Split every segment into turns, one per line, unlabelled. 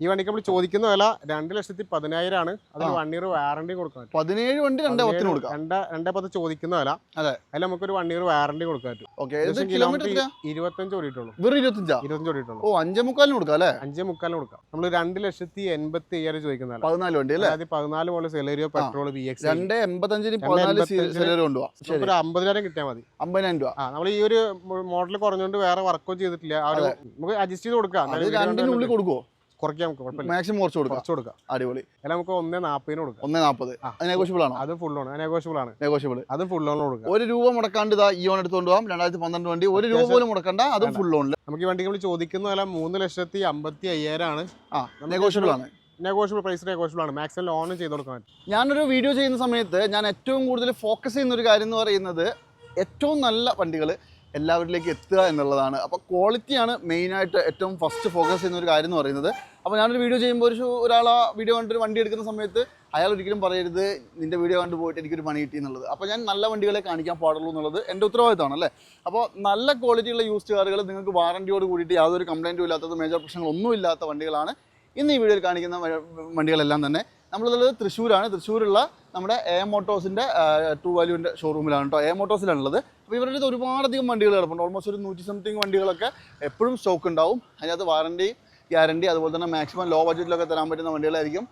ഈ വണ്ടിക്ക് നമ്മൾ ചോദിക്കുന്ന വില രണ്ട് ലക്ഷത്തി പതിനായിരം ആണ് അതിന്. വൺ ഇയർ വാറണ്ടി കൊടുക്കാൻ
പതിനേഴ് വണ്ടി രണ്ടേ പത്തിന് കൊടുക്കാം.
രണ്ട് രണ്ടേ പത്ത് ചോദിക്കുന്ന വില.
അതെ.
അതിൽ നമുക്കൊരു വൺ ഇയർ വാറണ്ടി കൊടുക്കാൻ പറ്റും.
കിലോമീറ്റർ
ഇരുപത്തഞ്ച് ഓടിയിട്ടുള്ളൂ.
വെറും ഇരുപത്തഞ്ചാ?
ഇരുപത്തഞ്ച് ഓടിയിട്ടുള്ളൂ.
ഓ അഞ്ചേ മുക്കാലിന് കൊടുക്കാം അല്ലേ?
അഞ്ചേ മുക്കാലിന് കൊടുക്കാം. നമ്മൾ രണ്ട് ലക്ഷത്തി എൺപത്തി അയ്യായിരം ചോദിക്കുന്ന
പതിനാല് വണ്ടി അല്ലേ?
അതായത് പതിനാല് പോലെ സെലറിയോ പെട്രോൾ വി എക്സ്
രണ്ട് എൺപത്തഞ്ചിന് പതിനാല് സെലറി ശരി.
അമ്പതിനായിരം കിട്ടിയാൽ മതി.
അമ്പതിനായിരം രൂപ.
ആ നമ്മൾ ഈ ഒരു മോഡൽ കുറഞ്ഞുകൊണ്ട് വേറെ വർക്കോ ചെയ്തിട്ടില്ല. നമുക്ക് അഡ്ജസ്റ്റ് ചെയ്ത് കൊടുക്കാം.
രണ്ടിനുള്ളിൽ കൊടുക്കുമോ
കുറയ്ക്കാം നമുക്ക് കുഴപ്പമില്ല.
മാക്സിമം കുറച്ച് കൊടുക്കാം.
കുറച്ച് കൊടുക്കാം.
അടിപൊളി.
അല്ല നമുക്ക് ഒന്നേ നാൽപ്പതിന് കൊടുക്കാം.
ഒന്നേ നാൽപ്പത് നെഗോഷ്യബിൾ ആണ്?
അത് ഫുൾ ആണ് നെഗോഷ്യബിൾ ആണ്.
നെഗോഷ്യബിൾ
അത് ഫുൾ ലോൺ കൊടുക്കാം.
ഒരു രൂപ മുടക്കാണ്ട് ഇതാ ഈ ഓൺ എടുത്തുകൊണ്ട് പോകാം രണ്ടായിരത്തി പന്ത്രണ്ട് വണ്ടി. ഒരു രൂപ പോലും മുടക്കണ്ട. അതും ഫുൾ ലോണിൽ
നമുക്ക് ഈ വണ്ടി നമ്മൾ ചോദിക്കുന്ന വില മൂന്ന് ലക്ഷത്തി അമ്പത്തി അയ്യായിരം ആണ്.
ആ നെഗോഷ്യബിൾ ആണ്.
നെഗോഷ്യബിൾ പ്രൈസ് നെഗോഷ്യബിൾ ആണ്. മാക്സിമം ലോൺ ചെയ്ത് കൊടുക്കാൻ
ഞാനൊരു വീഡിയോ ചെയ്യുന്ന സമയത്ത് ഞാൻ ഏറ്റവും കൂടുതൽ ഫോക്കസ് ചെയ്യുന്ന ഒരു കാര്യം എന്ന് പറയുന്നത് ഏറ്റവും നല്ല വണ്ടികൾ എല്ലാവരിലേക്ക് എത്തുക എന്നുള്ളതാണ്. അപ്പോൾ ക്വാളിറ്റിയാണ് മെയിനായിട്ട് ഏറ്റവും ഫസ്റ്റ് ഫോക്കസ് ചെയ്യുന്ന ഒരു കാര്യം എന്ന് പറയുന്നത്. അപ്പോൾ ഞാനൊരു വീഡിയോ ചെയ്യുമ്പോൾ ഒരു ഒരാൾ ആ വീഡിയോ കണ്ടിട്ട് വണ്ടി എടുക്കുന്ന സമയത്ത് അയാൾ ഒരിക്കലും പറയരുത് നിന്റെ വീഡിയോ കണ്ടു പോയിട്ട് എനിക്കൊരു പണി കിട്ടി എന്നുള്ളത്. അപ്പോൾ ഞാൻ നല്ല വണ്ടികളെ കാണിക്കാൻ പാടുള്ളൂ എന്നുള്ളത് എന്റെ ഉത്തരവാദിത്തമാണ് അല്ലേ? അപ്പോൾ നല്ല ക്വാളിറ്റിയുള്ള യൂസ്ഡ് കാറുകൾ നിങ്ങൾക്ക് വാറണ്ടിയോട് കൂടിയിട്ട് യാതൊരു കംപ്ലൈന്റും ഇല്ലാത്തത് മേജർ പ്രശ്നങ്ങളൊന്നും ഇല്ലാത്ത വണ്ടികളാണ് ഇന്ന് ഈ വീഡിയോയിൽ കാണിക്കുന്ന വണ്ടികളെല്ലാം തന്നെ. നമ്മളുള്ളത് തൃശ്ശൂരാണ്. തൃശ്ശൂരുള്ള നമ്മുടെ എ മോട്ടോസിന്റെ ടു വാല്യൂവിന്റെ ഷോറൂമിലാണ് കേട്ടോ എ മോട്ടോസിലാണുള്ളത് അപ്പോൾ ഇവരുടെ അടുത്ത് ഒരുപാടധികം വണ്ടികൾ കിടപ്പുണ്ട്. ഓൾമോസ്റ്റ് ഒരു നൂറ്റി സംതിങ് വണ്ടികളൊക്കെ എപ്പോഴും സ്റ്റോക്ക് ഉണ്ടാവും. അതിനകത്ത് വാറണ്ടി ഗ്യാരണ്ടി അതുപോലെ തന്നെ മാക്സിമം ലോ ബഡ്ജറ്റിലൊക്കെ തരാൻ പറ്റുന്ന വണ്ടികളായിരിക്കും.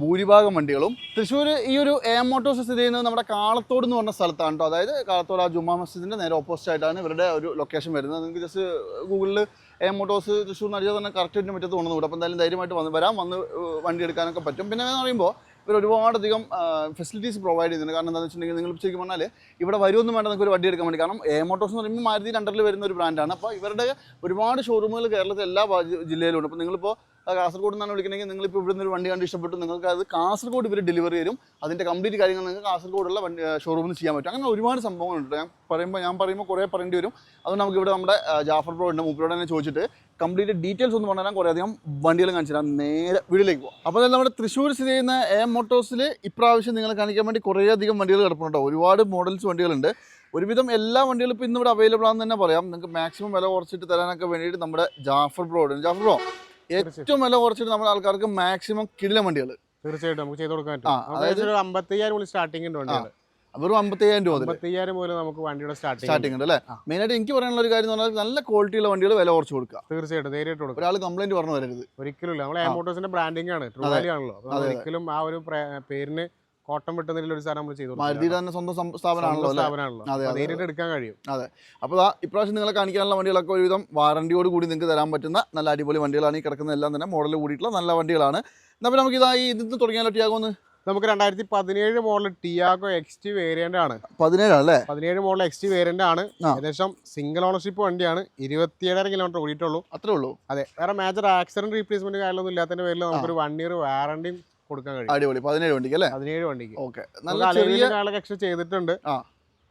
ഭൂരിഭാഗം വണ്ടികളും. തൃശ്ശൂർ ഈ ഒരു എ മോട്ടോഴ്സ് സ്ഥിതി ചെയ്യുന്നത് നമ്മുടെ കാളത്തോട് എന്ന് പറഞ്ഞ സ്ഥലത്താണ് കേട്ടോ അതായത് കാളത്തോട് ആ ജുമാ മസ്ജിദിന്റെ നേരെ ഓപ്പോസിറ്റ് ആയിട്ടാണ് ഇവരുടെ ഒരു ലൊക്കേഷൻ വരുന്നത്. നിങ്ങൾക്ക് ജസ്റ്റ് ഗൂഗിളിൽ എ മോട്ടോഴ്സ് തൃശ്ശൂർ നടിച്ചാൽ തന്നെ കറക്റ്റ് മുറ്റത്ത് തോന്നുന്നു. അപ്പോൾ എന്തായാലും ധൈര്യമായിട്ട് വന്ന് വരാം. വന്ന് വണ്ടി എടുക്കാനൊക്കെ പറ്റും. പിന്നെ എന്ന് പറയുമ്പോൾ ഇവർ ഒരുപാടധികം ഫെസിലിറ്റീസ് പ്രൊവൈഡ് ചെയ്യുന്നുണ്ട്. കാരണം എന്താണെന്ന് വെച്ചിട്ടുണ്ടെങ്കിൽ നിങ്ങൾ ശരിക്കും പറഞ്ഞാൽ ഇവിടെ വരുമൊന്നും വേണ്ട നിങ്ങൾക്ക് ഒരു വണ്ടി എടുക്കാൻ വേണ്ടി. കാരണം എ മോട്ടോഴ്സ് എന്ന് പറയുമ്പോൾ മാരുതി രണ്ടറിൽ വരുന്ന ഒരു ബ്രാൻഡാണ് അപ്പോൾ ഇവരുടെ ഒരുപാട് ഷോറൂമുകൾ കേരളത്തിൽ എല്ലാ ജില്ലയിലും ഉണ്ട്. അപ്പോൾ നിങ്ങളിപ്പോൾ കാസർഗോഡ് നിന്നാണ് വിളിക്കണമെങ്കിൽ നിങ്ങളിപ്പോൾ ഇവിടുന്ന് ഒരു വണ്ടി കണ്ട് ഇഷ്ടപ്പെട്ടു. നിങ്ങൾക്ക് അത് കാസർഗോഡ് ഇവർ ഡെലിവറി തരും. അതിന്റെ കംപ്ലീറ്റ് കാര്യങ്ങൾ നിങ്ങൾക്ക് കാസർഗോഡുള്ള വണ്ടി ഷോറൂമിൽ ചെയ്യാൻ പറ്റും. അങ്ങനെ ഒരുപാട് സംഭവങ്ങളുണ്ട്. ഞാൻ പറയുമ്പോൾ ഞാൻ പറയുമ്പോൾ കുറേ പറയേണ്ടി വരും. അതുകൊണ്ട് നമുക്ക് ഇവിടെ നമ്മുടെ ജാഫർ ബ്രോ ഉണ്ട്. മൂപ്പരോട് തന്നെ ചോദിച്ചിട്ട് കംപ്ലീറ്റ് ഡീറ്റെയിൽസ് ഒന്ന് പറഞ്ഞാൽ കുറേ അധികം വണ്ടികൾ കാണിച്ചു തരാം. നേരെ വീട്ടിലേക്ക് പോകും അപ്പോൾ അതായത് നമ്മുടെ തൃശ്ശൂർ സ്ഥിതി ചെയ്യുന്ന എ മോട്ടോഴ്സിൽ ഇപ്രാവശ്യം നിങ്ങൾ കാണിക്കാൻ വേണ്ടി കുറേ അധികം വണ്ടികൾ കിടപ്പുണ്ടോ ഒരുപാട് മോഡൽസ് വണ്ടികളുണ്ട്. ഒരുവിധം എല്ലാ വണ്ടികളും ഇപ്പോൾ ഇന്നിവിടെ അവൈലബിൾ ആണെന്ന് തന്നെ പറയാം. നിങ്ങൾക്ക് മാക്സിമം വില കുറച്ചിട്ട് തരാനൊക്കെ വേണ്ടിയിട്ട് നമ്മുടെ ജാഫർ ബ്രോ ജാഫർ ബ്രോ ഏറ്റവും വില കുറച്ചിട്ട് നമ്മുടെ ആൾക്കാർക്ക് മാക്സിമം കിടിലം വണ്ടികൾ
തീർച്ചയായിട്ടും നമുക്ക് ചെയ്ത് കൊടുക്കാൻ പറ്റും.
അതായത്
അതായത് അമ്പത്തയ്യായിരം മുതൽ സ്റ്റാർട്ടിംഗ് ഉണ്ട് വണ്ടികൾ
വെറും അമ്പത്തയ്യായിരം രൂപ മുതൽ
അമ്പത്തയ്യായിരം മുതൽ നമുക്ക് വണ്ടിയുടെ സ്റ്റാർട്ടിംഗ്
ഉണ്ട്. അല്ലേ. മെയിനായിട്ട് എനിക്ക് പറയാനുള്ള ഒരു കാര്യം എന്ന് പറഞ്ഞാൽ നല്ല ക്വാളിറ്റിയുള്ള വണ്ടികൾ വില കുറച്ച് കൊടുക്കുക.
തീർച്ചയായിട്ടും കൊടുക്കുക.
ഒരാൾ കംപ്ലൈന്റ് പറഞ്ഞു വരരുത്.
ഒരിക്കലും നമ്മൾ ബ്രാൻഡിംഗ് ആണ്. ട്രൂവാലി ആണല്ലോ. ഒരിക്കലും ആ ഒരു പ്ര- പേരിന് കോട്ടം വെട്ടുന്നതിൽ ഒരു സാധനം നമ്മൾ ചെയ്തു
മാരുതിയുടെ തന്നെ സ്വന്തം സ്ഥാപനമാണല്ലോ
സ്ഥാപനമാണല്ലോ.
അതെ, അതെ,
നേരിട്ട് എടുക്കാൻ കഴിയും.
അപ്പോൾ ആ ഇപ്രാവശ്യം നിങ്ങളെ കാണിക്കാനുള്ള വണ്ടികളൊക്കെ ഒരുവിധം വാറണ്ടിയോട് കൂടി നിങ്ങൾക്ക് തരാൻ പറ്റുന്ന നല്ല അടിപൊളി വണ്ടികളാണ് ഈ കിടക്കുന്ന എല്ലാം തന്നെ മോഡൽ കൂടിയിട്ടുള്ള നല്ല വണ്ടികളാണ്. എന്നാൽ പിന്നെ നമുക്ക് ഇതാ ഈ ഇതിന്ന് തുടങ്ങിയാലോ ടിയാഗോന്ന്?
നമുക്ക് രണ്ടായിരത്തി പതിനേഴ് model Tiago X T variant ആണ്.
പതിനേഴാണ് അല്ലേ?
പതിനേഴ് മോഡൽ എക്സ് ടി വേരിയന്റ് ആണ്. ഏകദേശം സിംഗിൾ ഓണർഷിപ്പ് വണ്ടിയാണ്. ഇരുപത്തിയേഴര കിലോമീറ്റർ ഓടിയിട്ടുള്ളൂ.
അത്രേ ഉള്ളൂ.
അതെ. വേറെ മേജർ ആക്സിഡന്റ് റീപ്ലേസ്മെന്റ് കാര്യമൊന്നും ഇല്ലാത്തതിന്റെ പേരിൽ നമുക്കൊരു വൺ ഇയർ വാറണ്ടിയും കൊടുക്കാൻ കഴിയും.
അടിപൊളി. പതിനേഴ് വണ്ടിക്ക് അല്ലേ?
പതിനേഴ് വണ്ടിക്ക്.
ഓക്കെ. നല്ല ചെറിയ
എക്സ്ട്രാ ചെയ്തിട്ടുണ്ട്.
ആ.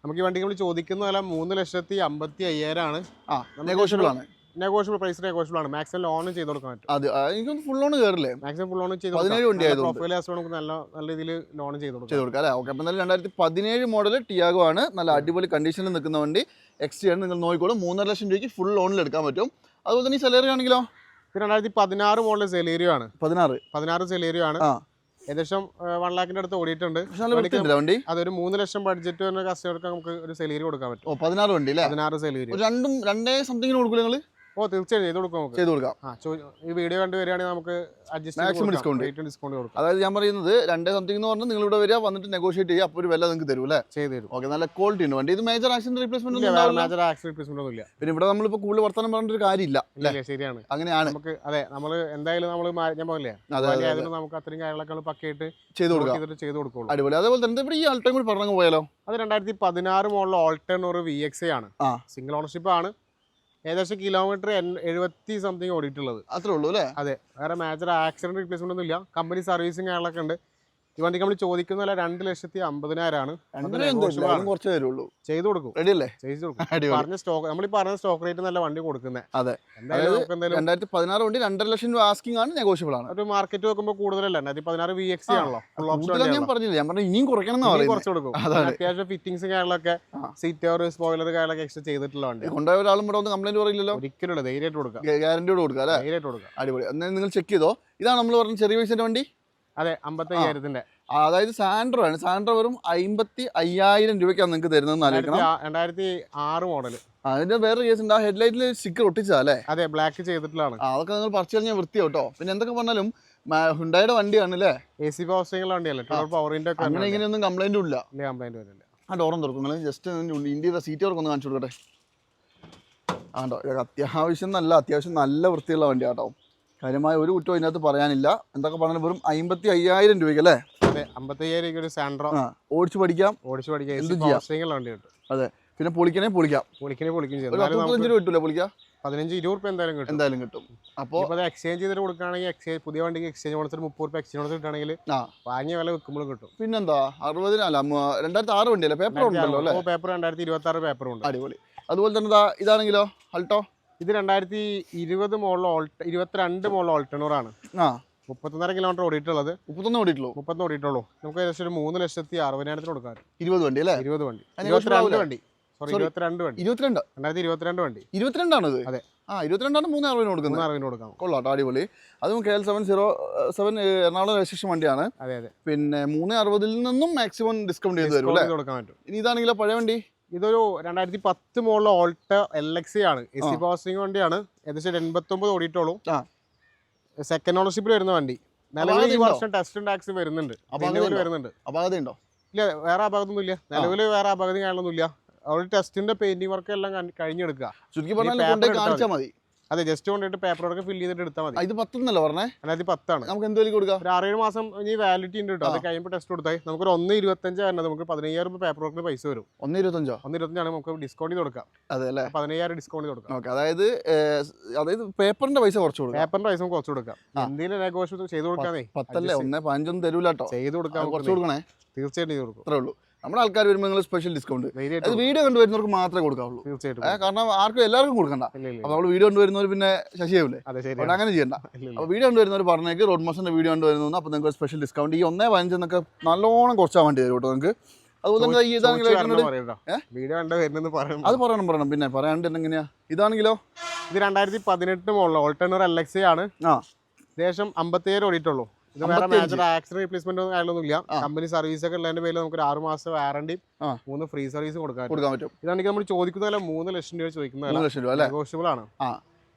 നമുക്ക് ഈ വണ്ടി നമ്മൾ ചോദിക്കുന്ന വില മൂന്ന് ലക്ഷത്തി അമ്പത്തി അയ്യായിരം ആണ്.
ആ നെഗോഷ്യബിൾ ആണ്.
നെഗോഷ്യബിൾ പ്രൈസ് നെഗോഷ്യബിൾ ആണ്. മാക്സിമം ലോൺ ചെയ്ത് കൊടുക്കാൻ പറ്റും.
അത് ആ, എനിക്കൊന്ന് ഫുൾ ലോൺ കയറില്ലേ
മാക്സിമം ഫുൾ ലോൺ ചെയ്ത്
പതിനേഴ് വണ്ടി ആയതുകൊണ്ട്.
പ്രൊഫൈൽ നമുക്ക് നല്ല നല്ല രീതിയിൽ ലോൺ ചെയ്ത്
ചെയ്ത്
കൊടുക്കാം
കൊടുക്കാം അല്ലേ? ഓക്കെ അപ്പം രണ്ടായിരത്തി പതിനേഴ് മോഡൽ ടിയാഗോ ആണ്. നല്ല അടിപൊളി കണ്ടീഷനിൽ നിൽക്കുന്ന വണ്ടി. എക്സ് ആണ്. നിങ്ങൾ നോക്കിക്കോളും. മൂന്നര ലക്ഷം രൂപയ്ക്ക് ഫുൾ ലോണിൽ എടുക്കാൻ പറ്റും. അതുപോലെ തന്നെ ഈ സെലറി ആണെങ്കിലോ?
ഇത് രണ്ടായിരത്തി പതിനാറ് മോഡൽ സെലേരിയോ ആണ്.
പതിനാറ്.
പതിനാറ് സെലേരിയോ ആണ്. ഏകദേശം വൺ ലാഖിന്റെ അടുത്ത് ഓടിയിട്ടുണ്ട്.
വണ്ടി?
അതൊരു മൂന്ന് ലക്ഷം ബഡ്ജറ്റ് വരുന്ന കസ്റ്റമർക്ക് നമുക്ക് ഒരു സെലേരി കൊടുക്കാൻ പറ്റും.
പതിനാറ് വണ്ടി അല്ലേ
പതിനാറ് സെലേരി
രണ്ടും രണ്ടേ സംതിങ്ങിന് കൊടുക്കില്ല നിങ്ങൾ
ഓ തീർച്ചയായും ചെയ്ത് കൊടുക്കാം നമുക്ക്.
ചെയ്ത് കൊടുക്കാം.
ഈ വീഡിയോ കണ്ടു വരികയാണെങ്കിൽ നമുക്ക്
അഡ്ജസ്റ്റ് discount.
അഡ്ജസ്റ്റ് ഡിസ്കൗണ്ട് കൊടുക്കാം.
അതായത് ഞാൻ പറയുന്നത് രണ്ടേ സംതിങ് എന്ന് പറഞ്ഞാൽ നിങ്ങൾ ഇവിടെ വരിക വന്നിട്ട് നെഗോഷിയേറ്റ് ചെയ്യുക അപ്പോൾ ഒരു വില നിങ്ങൾക്ക് തരും അല്ലേ?
ചെയ്ത് തരും.
ഓക്കെ നല്ല ക്വാളിറ്റി ഉണ്ട്. വണ്ടി. ഇത് major accident replacement
major accident replacement ഒന്നും ഇല്ല
പിന്നെ ഇവിടെ നമ്മളിപ്പോൾ കൂടുതൽ വർത്തമാനം പറഞ്ഞിട്ട് ഒരു കാര്യമില്ല
ഇല്ല, ശരിയാണ്.
അങ്ങനെയാണ്.
നമുക്ക് അതെ നമ്മൾ എന്തായാലും നമ്മൾ ഞാൻ പോകില്ലേ
അതെ അതെ
നമുക്ക് അത്രയും കാര്യങ്ങളൊക്കെ പക്കയായിട്ട്
ചെയ്ത് കൊടുക്കാം.
ചെയ്ത് കൊടുക്കുള്ളൂ.
അടിപൊളി. അതേപോലെ തന്നെ ഇവിടെ ഈ ആൾട്ടൈം കൂടി പറഞ്ഞു പോയാലോ?
അത് രണ്ടായിരത്തി പതിനാറ് മോഡൽ ഓൾട്ടൺ ഒരു വി എക്സ് ആണ്. സിംഗിൾ ഓണർഷിപ്പ് ആണ്. ഏകദേശം കിലോമീറ്റർ എഴുപത്തി സംതിങ് ഓടിയിട്ടുള്ളത്.
അത്രേ ഉള്ളൂ അല്ലേ?
അതെ. വേറെ മേജർ ആക്സിഡന്റ് റീപ്ലേസ്മെന്റ് ഒന്നും ഇല്ല കമ്പനി സർവീസിങ് കാര്യങ്ങളൊക്കെ ഉണ്ട്. ഈ വണ്ടിക്ക് നമ്മൾ ചോദിക്കുന്ന രണ്ട് ലക്ഷത്തി അമ്പതിനായിരമാണ്
കുറച്ച് തരുള്ളൂ
ചെയ്തു കൊടുക്കും.
റെഡി അല്ലേ
ചെയ്തു കൊടുക്കും. പറഞ്ഞ സ്റ്റോക്ക് നമ്മൾ ഈ പറഞ്ഞ സ്റ്റോക്ക് റേറ്റ് നല്ല വണ്ടി കൊടുക്കുന്നത്
അതെ. രണ്ടായിരത്തി പതിനാറ് വണ്ടി രണ്ടര ലക്ഷം രൂപ ആസ്കിംഗ് ആണ് നെഗോഷ്യബിൾ ആണ്.
ഒരു മാർക്കറ്റ് നോക്കുമ്പോൾ കൂടുതലല്ല? രണ്ടായിരത്തി പതിനാറ് വി എക്സ് ആണല്ലോ.
ഞാൻ പറഞ്ഞില്ല? ഞാൻ പറഞ്ഞു ഇനിയും കുറയ്ക്കണം
കുറച്ച് കൊടുക്കും. അത്യാവശ്യം ഫിറ്റിംഗ്സ് കാര്യങ്ങളൊക്കെ
സീറ്റ്
സീറ്റർ സ്പോയിലർ കാര്യങ്ങളൊക്കെ എക്സ്ട്രാ ചെയ്തിട്ടുള്ള വണ്ടി
കൊണ്ടുപോയ ഒരാളും ഇവിടെ ഒന്ന് കംപ്ലൈന്റ് പറയില്ലല്ലോ?
ഒരിക്കലും ധൈര്യമായിട്ട് കൊടുക്കാം.
ഗ്യാരണ്ടിയോട് കൊടുക്കുക അല്ലേ?
ധൈര്യമായിട്ട് കൊടുക്കാം.
അടിപൊളി. എന്നാൽ നിങ്ങൾ ചെക്ക് ചെയ്തോ? ഇതാണ് നമ്മൾ പറഞ്ഞ ചെറിയ പൈസന്റെ വണ്ടി.
അതെ
അമ്പത്തയ്യായിരത്തിന്റെ. അതായത് സാൻഡ്രോ ആണ് സാൻഡ്രോ വെറും അമ്പത്തി അയ്യായിരം രൂപയ്ക്കാണ് നിങ്ങൾക്ക് തരുന്നത്
രണ്ടായിരത്തി ആറ് മോഡൽ.
അതിന്റെ വേറെ കേസ് ഉണ്ട്. ആ ഹെഡ്ലൈറ്റിൽ സ്റ്റിക്കർ ഒട്ടിച്ചാ അല്ലേ?
അതെ ബ്ലാക്ക് ചെയ്തിട്ടുള്ളതാണ്.
അതൊക്കെ നിങ്ങൾ പറിച്ചു കഴിഞ്ഞാൽ വൃത്തിയാവും കേട്ടോ പിന്നെ എന്തൊക്കെ പറഞ്ഞാലും ഹുണ്ടായുടെ വണ്ടിയാണ് അല്ലേ?
എ സി സ്റ്റിംഗ് വണ്ടിയല്ലേ? പവറിന്റെ
അങ്ങനെ ഇങ്ങനെയൊന്നും കംപ്ലൈന്റ് ഇല്ല.
കംപ്ലൈന്റ് വരില്ല.
ആ ഡോറും തുറക്കും. നിങ്ങൾ ജസ്റ്റ് ഇന്ത്യയുടെ സീറ്റ് വർക്ക് ഒന്ന് കാണിച്ചു കൊടുക്കട്ടെ. ആണ്ടോ അത്യാവശ്യം നല്ല അത്യാവശ്യം നല്ല വൃത്തിയുള്ള വണ്ടിയാണ് കേട്ടോ കാര്യമായ ഒരു കുറ്റവും ഇതിനകത്ത് പറയാനില്ല. എന്തൊക്കെ പറഞ്ഞാലും വെറും അമ്പത്തി അയ്യായിരം രൂപയ്ക്ക് അല്ലേ?
ഓടിച്ചു ഒരു സാൻഡ്രോ.
ആ പഠിക്കാം.
ഓടിച്ചു പഠിക്കാം.
എന്ത് ചെയ്യാം?
വണ്ടി കിട്ടും
അതെ പിന്നെ പൊളിക്കണേ പൊളിക്കാം.
പൊളിക്കണേ പൊളിക്കും ചെയ്യും.
കിട്ടൂല പൊളിക്കാം?
പതിനഞ്ച് ഇരുപത് രൂപ എന്തായാലും കിട്ടും.
എന്തായാലും കിട്ടും. അപ്പോൾ
അത് എക്സ്ചേഞ്ച് ചെയ്തിട്ട് കൊടുക്കുകയാണെങ്കിൽ എക്സ്ചേഞ്ച് പുതിയ വണ്ടിക്ക് എക്സ്ചേഞ്ച് കൊടുത്തിട്ട് മുപ്പത് രൂപ എക്സ്ചേഞ്ച് കൊടുത്തിട്ട് കിട്ടുകയാണെങ്കിൽ
ആ.
വാങ്ങിയ വില വെക്കുമ്പോഴും കിട്ടും.
പിന്നെന്താ? അറുപതിന് അല്ല മ- രണ്ടായിരത്തി ആറ് വണ്ടിയല്ലേ? പേപ്പർ ഉണ്ടല്ലോ അല്ലേ?
പേപ്പർ രണ്ടായിരത്തി ഇരുപത്തി ആറ് പേപ്പർ ഉണ്ട്.
അടിപൊളി. അതുപോലെ തന്നെ ഇതാ ഇതാണെങ്കിലോ അൾട്ടോ?
ഇത് രണ്ടായിരത്തി ഇരുപത് മോളിൽ ഓൾട്ട് ഇരുപത്തിരണ്ട് മോളിൽ ഓൾട്ടണൂറാണ്
ആ.
മുപ്പത്തൊന്നര കിലോമീറ്റർ ഓടിയിട്ടുള്ളത്.
മുപ്പത്തൊന്ന് ഓടിയിട്ടുള്ളൂ.
മുപ്പത്തൊന്ന് ഓടിയിട്ടുള്ളൂ. നമുക്ക് ഏകദേശം ഒരു മൂന്ന് ലക്ഷത്തി അറുപതിനായിരത്തിന് കൊടുക്കാം
ഇരുപത് വണ്ടി അല്ലേ?
ഇരുപത് വണ്ടി. ഇരുപത്തിരണ്ട് വണ്ടി. സോറി. ഇരുപത്തിരണ്ട് വണ്ടി.
ഇരുപത്തിരണ്ട്?
രണ്ടായിരത്തി ഇരുപത്തിരണ്ട് വണ്ടി.
ഇരുപത്തിരണ്ടാണ് ഇത്?
അതെ.
ആ ഇരുപത്തിരണ്ടാണ് മൂന്ന് അറുപതിന് കൊടുക്കുന്നത്.
അറുപതിന് കൊടുക്കാം.
കൊള്ളാം അടിപൊളി. അതും K L seven zero seven Ernakulam registration വണ്ടിയാണ്.
അതെ അതെ.
പിന്നെ മൂന്ന് അറുപതിൽ നിന്നും മാക്സിമം ഡിസ്കൗണ്ട് ചെയ്ത് തരും അല്ലേ?
കൊടുക്കാൻ പറ്റും.
ഇനി ഇതാണെങ്കിലോ പഴയ വണ്ടി?
ഇതൊരു രണ്ടായിരത്തി പത്ത് മുകളിലെ ഓൾട്ട എൽ എക്സ് ആണ്. എ സി പാസിംഗ് വണ്ടിയാണ്. ഏകദേശം എൺപത്തൊമ്പത് ഓടിയിട്ടുള്ളൂ. സെക്കൻഡ് ഓണർഷിപ്പിൽ വരുന്ന വണ്ടി. നിലവിൽ ഈ? വർഷം ടെസ്റ്റും ടാക്സും വരുന്നുണ്ട്. വരുന്നുണ്ട്.
അപാകതയുണ്ടോ
ഇല്ല വേറെ അപാകതൊന്നും ഇല്ല നിലവിൽ വേറെ അപകടം ഇല്ല അവർ ടെസ്റ്റിന്റെ പെയിന്റിംഗ് വർക്ക് എല്ലാം കഴി- കഴിഞ്ഞെടുക്കുക.
ചുരുക്കി പറഞ്ഞാൽ കാണിച്ചാൽ മതി.
അതെ ജസ്റ്റ് കൊണ്ടിട്ട് പേപ്പർ വർക്ക് ഫില്ല് ചെയ്തിട്ട് എടുത്താൽ മതി.
ഇത് പത്തെന്നല്ല പറഞ്ഞേ?
രണ്ടായിരത്തി പത്താണ്.
നമുക്ക് എന്ത് വില കൊടുക്കാം?
ഒരു ആറേഴ് മാസം ഇനി വാലിഡിറ്റി ഉണ്ട് കേട്ടോ അത് കഴിയുമ്പോൾ ടെസ്റ്റ് കൊടുത്താൽ നമുക്കൊരു ഒന്ന് ഇരുപത്തഞ്ച് വരുന്നത് നമുക്ക് പതിനയ്യായിരം രൂപ പേപ്പർ വർക്കിന് പൈസ വരും.
ഒന്ന് ഇരുപത്തഞ്ചോ?
ഒന്ന് ഇരുപത്തഞ്ചാണ് നമുക്ക് ഡിസ്കൗണ്ട് ചെയ്ത് കൊടുക്കാം.
അതെ അല്ലേ
പതിനയ്യായിരം ഡിസ്കൗണ്ട് കൊടുക്കാം.
ഓക്കെ അതായത് അതായത് പേപ്പറിന്റെ പൈസ കുറച്ച് കൊടുക്കാം.
പേപ്പറിന്റെ പൈസ നമുക്ക് കുറച്ച് കൊടുക്കാം. എന്തെങ്കിലും നെഗോഷിയേറ്റ് ചെയ്ത് കൊടുക്കാന്നേ.
പത്തല്ലേ? ഒന്നേ പതിനഞ്ചൊന്നും തരൂല കേട്ടോ
ചെയ്ത് കൊടുക്കാം
കുറച്ച് കൊടുക്കണേ?
തീർച്ചയായിട്ടും ചെയ്ത് കൊടുക്കും.
അത്രേ ഉള്ളൂ. നമ്മുടെ ആൾക്കാർ വരുമ്പോൾ നിങ്ങൾ സ്പെഷ്യൽ ഡിസ്കൗണ്ട് അത് വീഡിയോ കണ്ടുവരുന്നവർക്ക് മാത്രമേ കൊടുക്കാവുള്ളൂ
തീർച്ചയായിട്ടും
കാരണം ആർക്കും എല്ലാവർക്കും കൊടുക്കണ്ട. അപ്പോൾ നമ്മൾ വീഡിയോ കണ്ടുവരുന്നവർ പിന്നെ ശശിയാവില്ലേ അവിടെ അങ്ങനെ ചെയ്യണ്ട. അപ്പോൾ വീഡിയോ കണ്ടുവരുന്നവർ പറഞ്ഞേക്ക് റോഡ് മോഷന്റെ വീഡിയോ കണ്ടുവരുന്നു അപ്പോൾ നിങ്ങൾക്ക് സ്പെഷ്യൽ ഡിസ്കൗണ്ട് ഈ ഒന്നേ പതിനഞ്ചെന്നൊക്കെ നല്ലോണം കുറച്ചാൽ വേണ്ടി വരും കേട്ടോ നിങ്ങൾക്ക്. അതുപോലെ തന്നെ ഈ ഇതാണെങ്കിലോ അത് പറയണം പറയണം. പിന്നെ പറയാണ്ട് എങ്ങനെയാ ഇതാണെങ്കിലോ?
ഇത് രണ്ടായിരത്തി പതിനെട്ട് മോളിൽ ഓൾട്ടർണർ എൽ എക്സ് ആണ്.
ആ.
ഏകദേശം അമ്പത്തേഴ് ഓടിയിട്ടുള്ളൂ. ഇത് വേറെ
55.
മേജർ ആക്സിഡന്റ് റീപ്ലേസ്മെന്റ് ഒന്നും കാര്യമൊന്നും ഇല്ല കമ്പനി സർവീസ് ഒക്കെ ഉള്ളതിന്റെ പേരിൽ നമുക്ക് ഒരു ആറ് മാസം വാറണ്ടി മൂന്ന് ഫ്രീ സർവീസ് കൊടുക്കാം
കൊടുക്കാൻ പറ്റും.
ഇതാണെങ്കിൽ നമ്മൾ ചോദിക്കുന്നതല്ല മൂന്ന് ലക്ഷം രൂപ നെഗോഷ്യബിൾ ആണ്.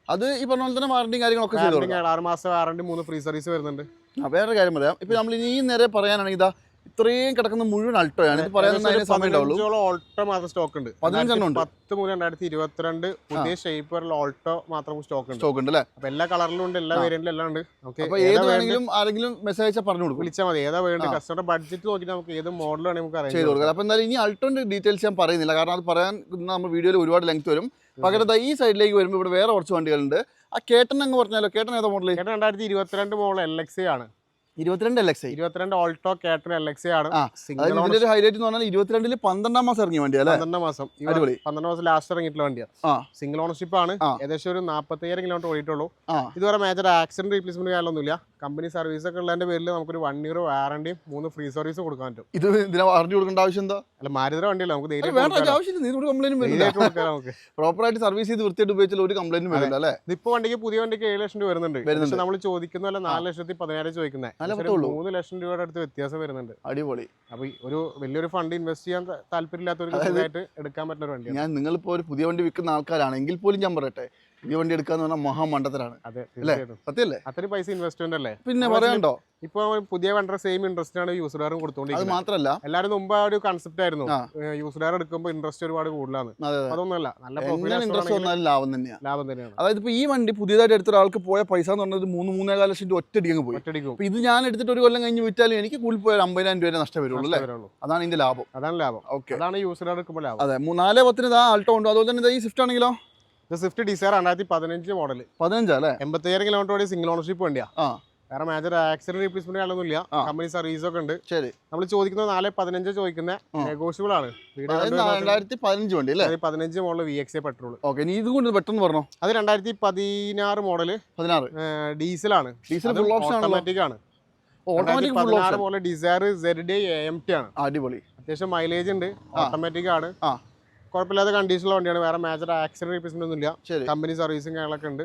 അത് ഈ പറഞ്ഞ പോലെ തന്നെ വാറണ്ടിയും കാര്യങ്ങളൊക്കെ
ആറ് മാസം വാറണ്ടി മൂന്ന് ഫ്രീ സർവീസ് വരുന്നുണ്ട്.
ആ വേറൊരു കാര്യം പറയാം. ഇപ്പൊ നമ്മൾ ഇനി നേരെ പറയാനാണെങ്കിൽ ഇതാ ഇത്രയും കിടക്കുന്ന മുഴുവൻ അൾട്ടോയാണ് ഇത് പറയാൻ
ഓൾട്ടോ മാത്രം സ്റ്റോക്ക് ഉണ്ട്.
പതിനഞ്ചെണ്ണം ഉണ്ട്.
പത്ത് മുതൽ രണ്ടായിരത്തി ഇരുപത്തിരണ്ട് പുതിയ ഷേപ്പറിൽ ഓൾട്ടോ മാത്രം സ്റ്റോക്ക് ഉണ്ട്.
സ്റ്റോക്ക് ഉണ്ട് അല്ലേ?
അപ്പൊ എല്ലാ കളറിലും ഉണ്ട് എല്ലാ വേരിയന്റിലും എല്ലാം ഉണ്ട്. ഏത്
വേണമെങ്കിലും ആരെങ്കിലും മെസ്സേജ് അയച്ചാൽ പറഞ്ഞു കൊടുക്കും.
വിളിച്ചാൽ മതി. ഏതാ വേണ്ടത്? കസ്റ്റമറുടെ ബഡ്ജറ്റ് നോക്കിയിട്ട് നമുക്ക് ഏത് മോഡൽ വേണമെങ്കിൽ നമുക്ക്
ചെയ്ത്
അറിയാം
കൊടുക്കാം. അപ്പൊ എന്തായാലും ഇനി അൾട്ടോന്റെ ഡീറ്റെയിൽസ് ഞാൻ പറയുന്നില്ല. കാരണം അത് പറയാൻ നമ്മൾ വീഡിയോയിൽ ഒരുപാട് ലെങ്ത് വരും. പകരം ഈ സൈഡിലേക്ക് വരുമ്പോൾ ഇവിടെ വേറെ കുറച്ച് വണ്ടികളുണ്ട്. ആ കേട്ടൻ അങ്ങ് പറഞ്ഞാലോ? കേട്ടൻ ഏതാ മോഡൽ
കേട്ടൻ രണ്ടായിരത്തി ഇരുപത്തിരണ്ട് മോഡൽ എൽ എക്സ് ആണ്.
ഇരുപത്തിരണ്ട് എൽ എക്സ്
ഇരുപത്തിരണ്ട് ഓൾട്ടോ കാറ്റർ എൽ എക്സ് ആണ്.
ഇതിന്റെ ഒരു ഹൈലൈറ്റ് എന്ന് പറഞ്ഞാൽ ഇരുപത്തിരണ്ടിൽ പന്ത്രണ്ടാം മാസം ഇറങ്ങിയ വണ്ടി അല്ലേ?
പന്ത്രണ്ട് മാസം.
അടിപൊളി.
പന്ത്രണ്ട് മാസം ലാസ്റ്റ് ഇറങ്ങിയിട്ടുള്ള വണ്ടിയാണ് സിംഗിൾ ഓണർഷിപ്പ് ആണ്. ഏകദേശം ഒരു നാപ്പത്തയ്യായിരം കിലോമീറ്റർ ഓടിയിട്ടുള്ളൂ. ഇതുവരെ മേജർ ആക്സിഡന്റ് റീപ്ലേസ്മെന്റ് കാര്യമൊന്നുമില്ല കമ്പനി സർവീസ് ഒക്കെ ഉള്ളതിന്റെ പേരിൽ നമുക്കൊരു വൺ ഇയർ വാറണ്ടിയും മൂന്ന് ഫ്രീ സർവീസ് കൊടുക്കാൻ പറ്റും.
ഇത് ഇതിനെ വാറണ്ടി കൊടുക്കേണ്ട ആവശ്യം എന്താ?
അല്ല മാരുതിയുടെ വണ്ടിയല്ല? നമുക്ക്
അത്
ധൈര്യം
വേണ്ട നീ കംപ്ലൈന്റും വരില്ല
ധൈര്യമായിട്ട് കൊടുക്കാം
സർവീസ് ചെയ്ത് വൃത്തിയായിട്ട് ഉപയോഗിച്ചാൽ ഒരു കംപ്ലൈന്റ് വരില്ല അല്ലേ?
ഇപ്പൊ വണ്ടിക്ക് പുതിയ വണ്ടിക്ക് ഏഴ് ലക്ഷം രൂപ വരുന്നുണ്ട്. നമ്മൾ ചോദിക്കുന്നതല്ല നാല് ലക്ഷത്തി പതിനായിരം ചോദിക്കുന്നത് മൂന്ന് ലക്ഷം രൂപയുടെ അടുത്ത് വ്യത്യാസം വരുന്നുണ്ട്.
അടിപൊളി.
അപ്പൊ ഒരു വലിയൊരു ഫണ്ട് ഇൻവെസ്റ്റ് ചെയ്യാൻ താല്പര്യമില്ലാത്തവർക്ക് എടുക്കാൻ പറ്റുന്ന ഒരു വണ്ടി
ഞാൻ നിങ്ങളിപ്പോ ഒരു പുതിയ വണ്ടി വിൽക്കുന്ന ആൾക്കാരാണെങ്കിൽ പോലും ഞാൻ പറയട്ടെ പുതിയ വണ്ടി എടുക്കാന്ന് പറഞ്ഞാൽ മഹാമണ്ഡത്തിലാണ്
അല്ലേ?
സത്യല്ലേ?
അത്രയും പൈസ ഇൻവെസ്റ്റ്മെന്റ് അല്ലേ?
പിന്നെ പറയണ്ടോ?
ഇപ്പൊ പുതിയ വണ്ടർ സെയിം ഇൻട്രസ്റ്റ് ആണ്
അത്
കൊടുത്തോണ്ടിരിക്കുന്നത്
മാത്രല്ല.
എല്ലാവരും മുമ്പ് ആ ഒരു കൺസെപ്റ്റ് ആയിരുന്നു. യൂസ്ഡാർ എടുക്കുമ്പോൾ ഇൻട്രസ്റ്റ് ഒരുപാട് കൂടുതലാണ്
അതെ അതെ.
അതൊന്നുമല്ല. നല്ല
ഇൻട്രസ്റ്റ് വന്നാലും ലാഭം തന്നെയാണ്
ലാഭം തന്നെയാണ്.
അതായത് ഇപ്പൊ ഈ വണ്ടി പുതിയതായിട്ട് എടുത്ത ഒരാൾക്ക് പോയ പൈസ എന്ന് പറഞ്ഞത് മൂന്ന് മൂന്നേകാല ലക്ഷം രൂപ ഒറ്റയടിക്ക് അങ്ങ് പോയി.
ഒറ്റടിക്കും
ഇത് ഞാൻ എടുത്തിട്ട് ഒരു കൊല്ലം കഴിഞ്ഞ് വിറ്റാലും എനിക്ക് കൂടി പോയ അമ്പതിനായിരം രൂപ നഷ്ടം വരുള്ളൂ അല്ലേ? അതാണ് ഇതിന്റെ ലാഭം.
അതാണ് ലാഭം.
ഓക്കെ.
അതാണ് യൂസ്ഡാർ എടുക്കുമ്പോൾ ലാഭം.
അതെ നാല് പത്തിന് ഇതാ ആൾട്ടോ ഉണ്ടോ അതുപോലെ തന്നെ ഈ സ്വിഫ്റ്റ് ആണെങ്കിലോ?
ഇത് സ്വിഫ്റ്റ് ഡിസയർ രണ്ടായിരത്തി പതിനഞ്ച് മോഡൽ
പതിനഞ്ചല്ലേ അല്ലേ?
എൺപത്തയ്യായിരം കിലോമീറ്റർ ഓടി സിംഗിൾ ഓണർഷിപ്പ് വണ്ടിയാ. വേറെ മേജർ ആക്സിഡന്റ് റീപ്ലേസ്മെന്റ്
ഇല്ല
കമ്പനി സർവീസ് ഒക്കെ ഉണ്ട്.
ശരി.
നമ്മൾ ചോദിക്കുന്നത് നാല് പതിനഞ്ച് ചോദിക്കുന്ന. നെഗോഷ്യബിൾ ആണ്.
രണ്ടായിരത്തി പതിനഞ്ച് വണ്ടി അല്ലേ?
പതിനഞ്ച് model V X A petrol
okay ഇനി ഇത് കൊണ്ട് പെട്ടെന്ന് പറഞ്ഞോ?
അത് രണ്ടായിരത്തി പതിനാറ്. മോഡൽ
പതിനാറ്
ഡീസലാണ്
ഡീസൽ ഫുൾ ഓപ്ഷൻ
ഓട്ടോമാറ്റിക് ആണ്.
ഓട്ടോമാറ്റിക്
പതിനാറ് model Dzire Z M T ആണ്.
അടിപൊളി.
അത്യാവശ്യം മൈലേജ് ഉണ്ട്. ഓട്ടോമാറ്റിക് ആണ്.
ആ.
കുഴപ്പമില്ലാത്ത കണ്ടീഷനുള്ള വണ്ടിയാണ്. വേറെ മേജർ ആക്സിഡന്റ് റീപ്ലേസ്മെന്റ് ഒന്നും ഇല്ല കമ്പനി സർവീസും കാര്യങ്ങളൊക്കെ ഉണ്ട്.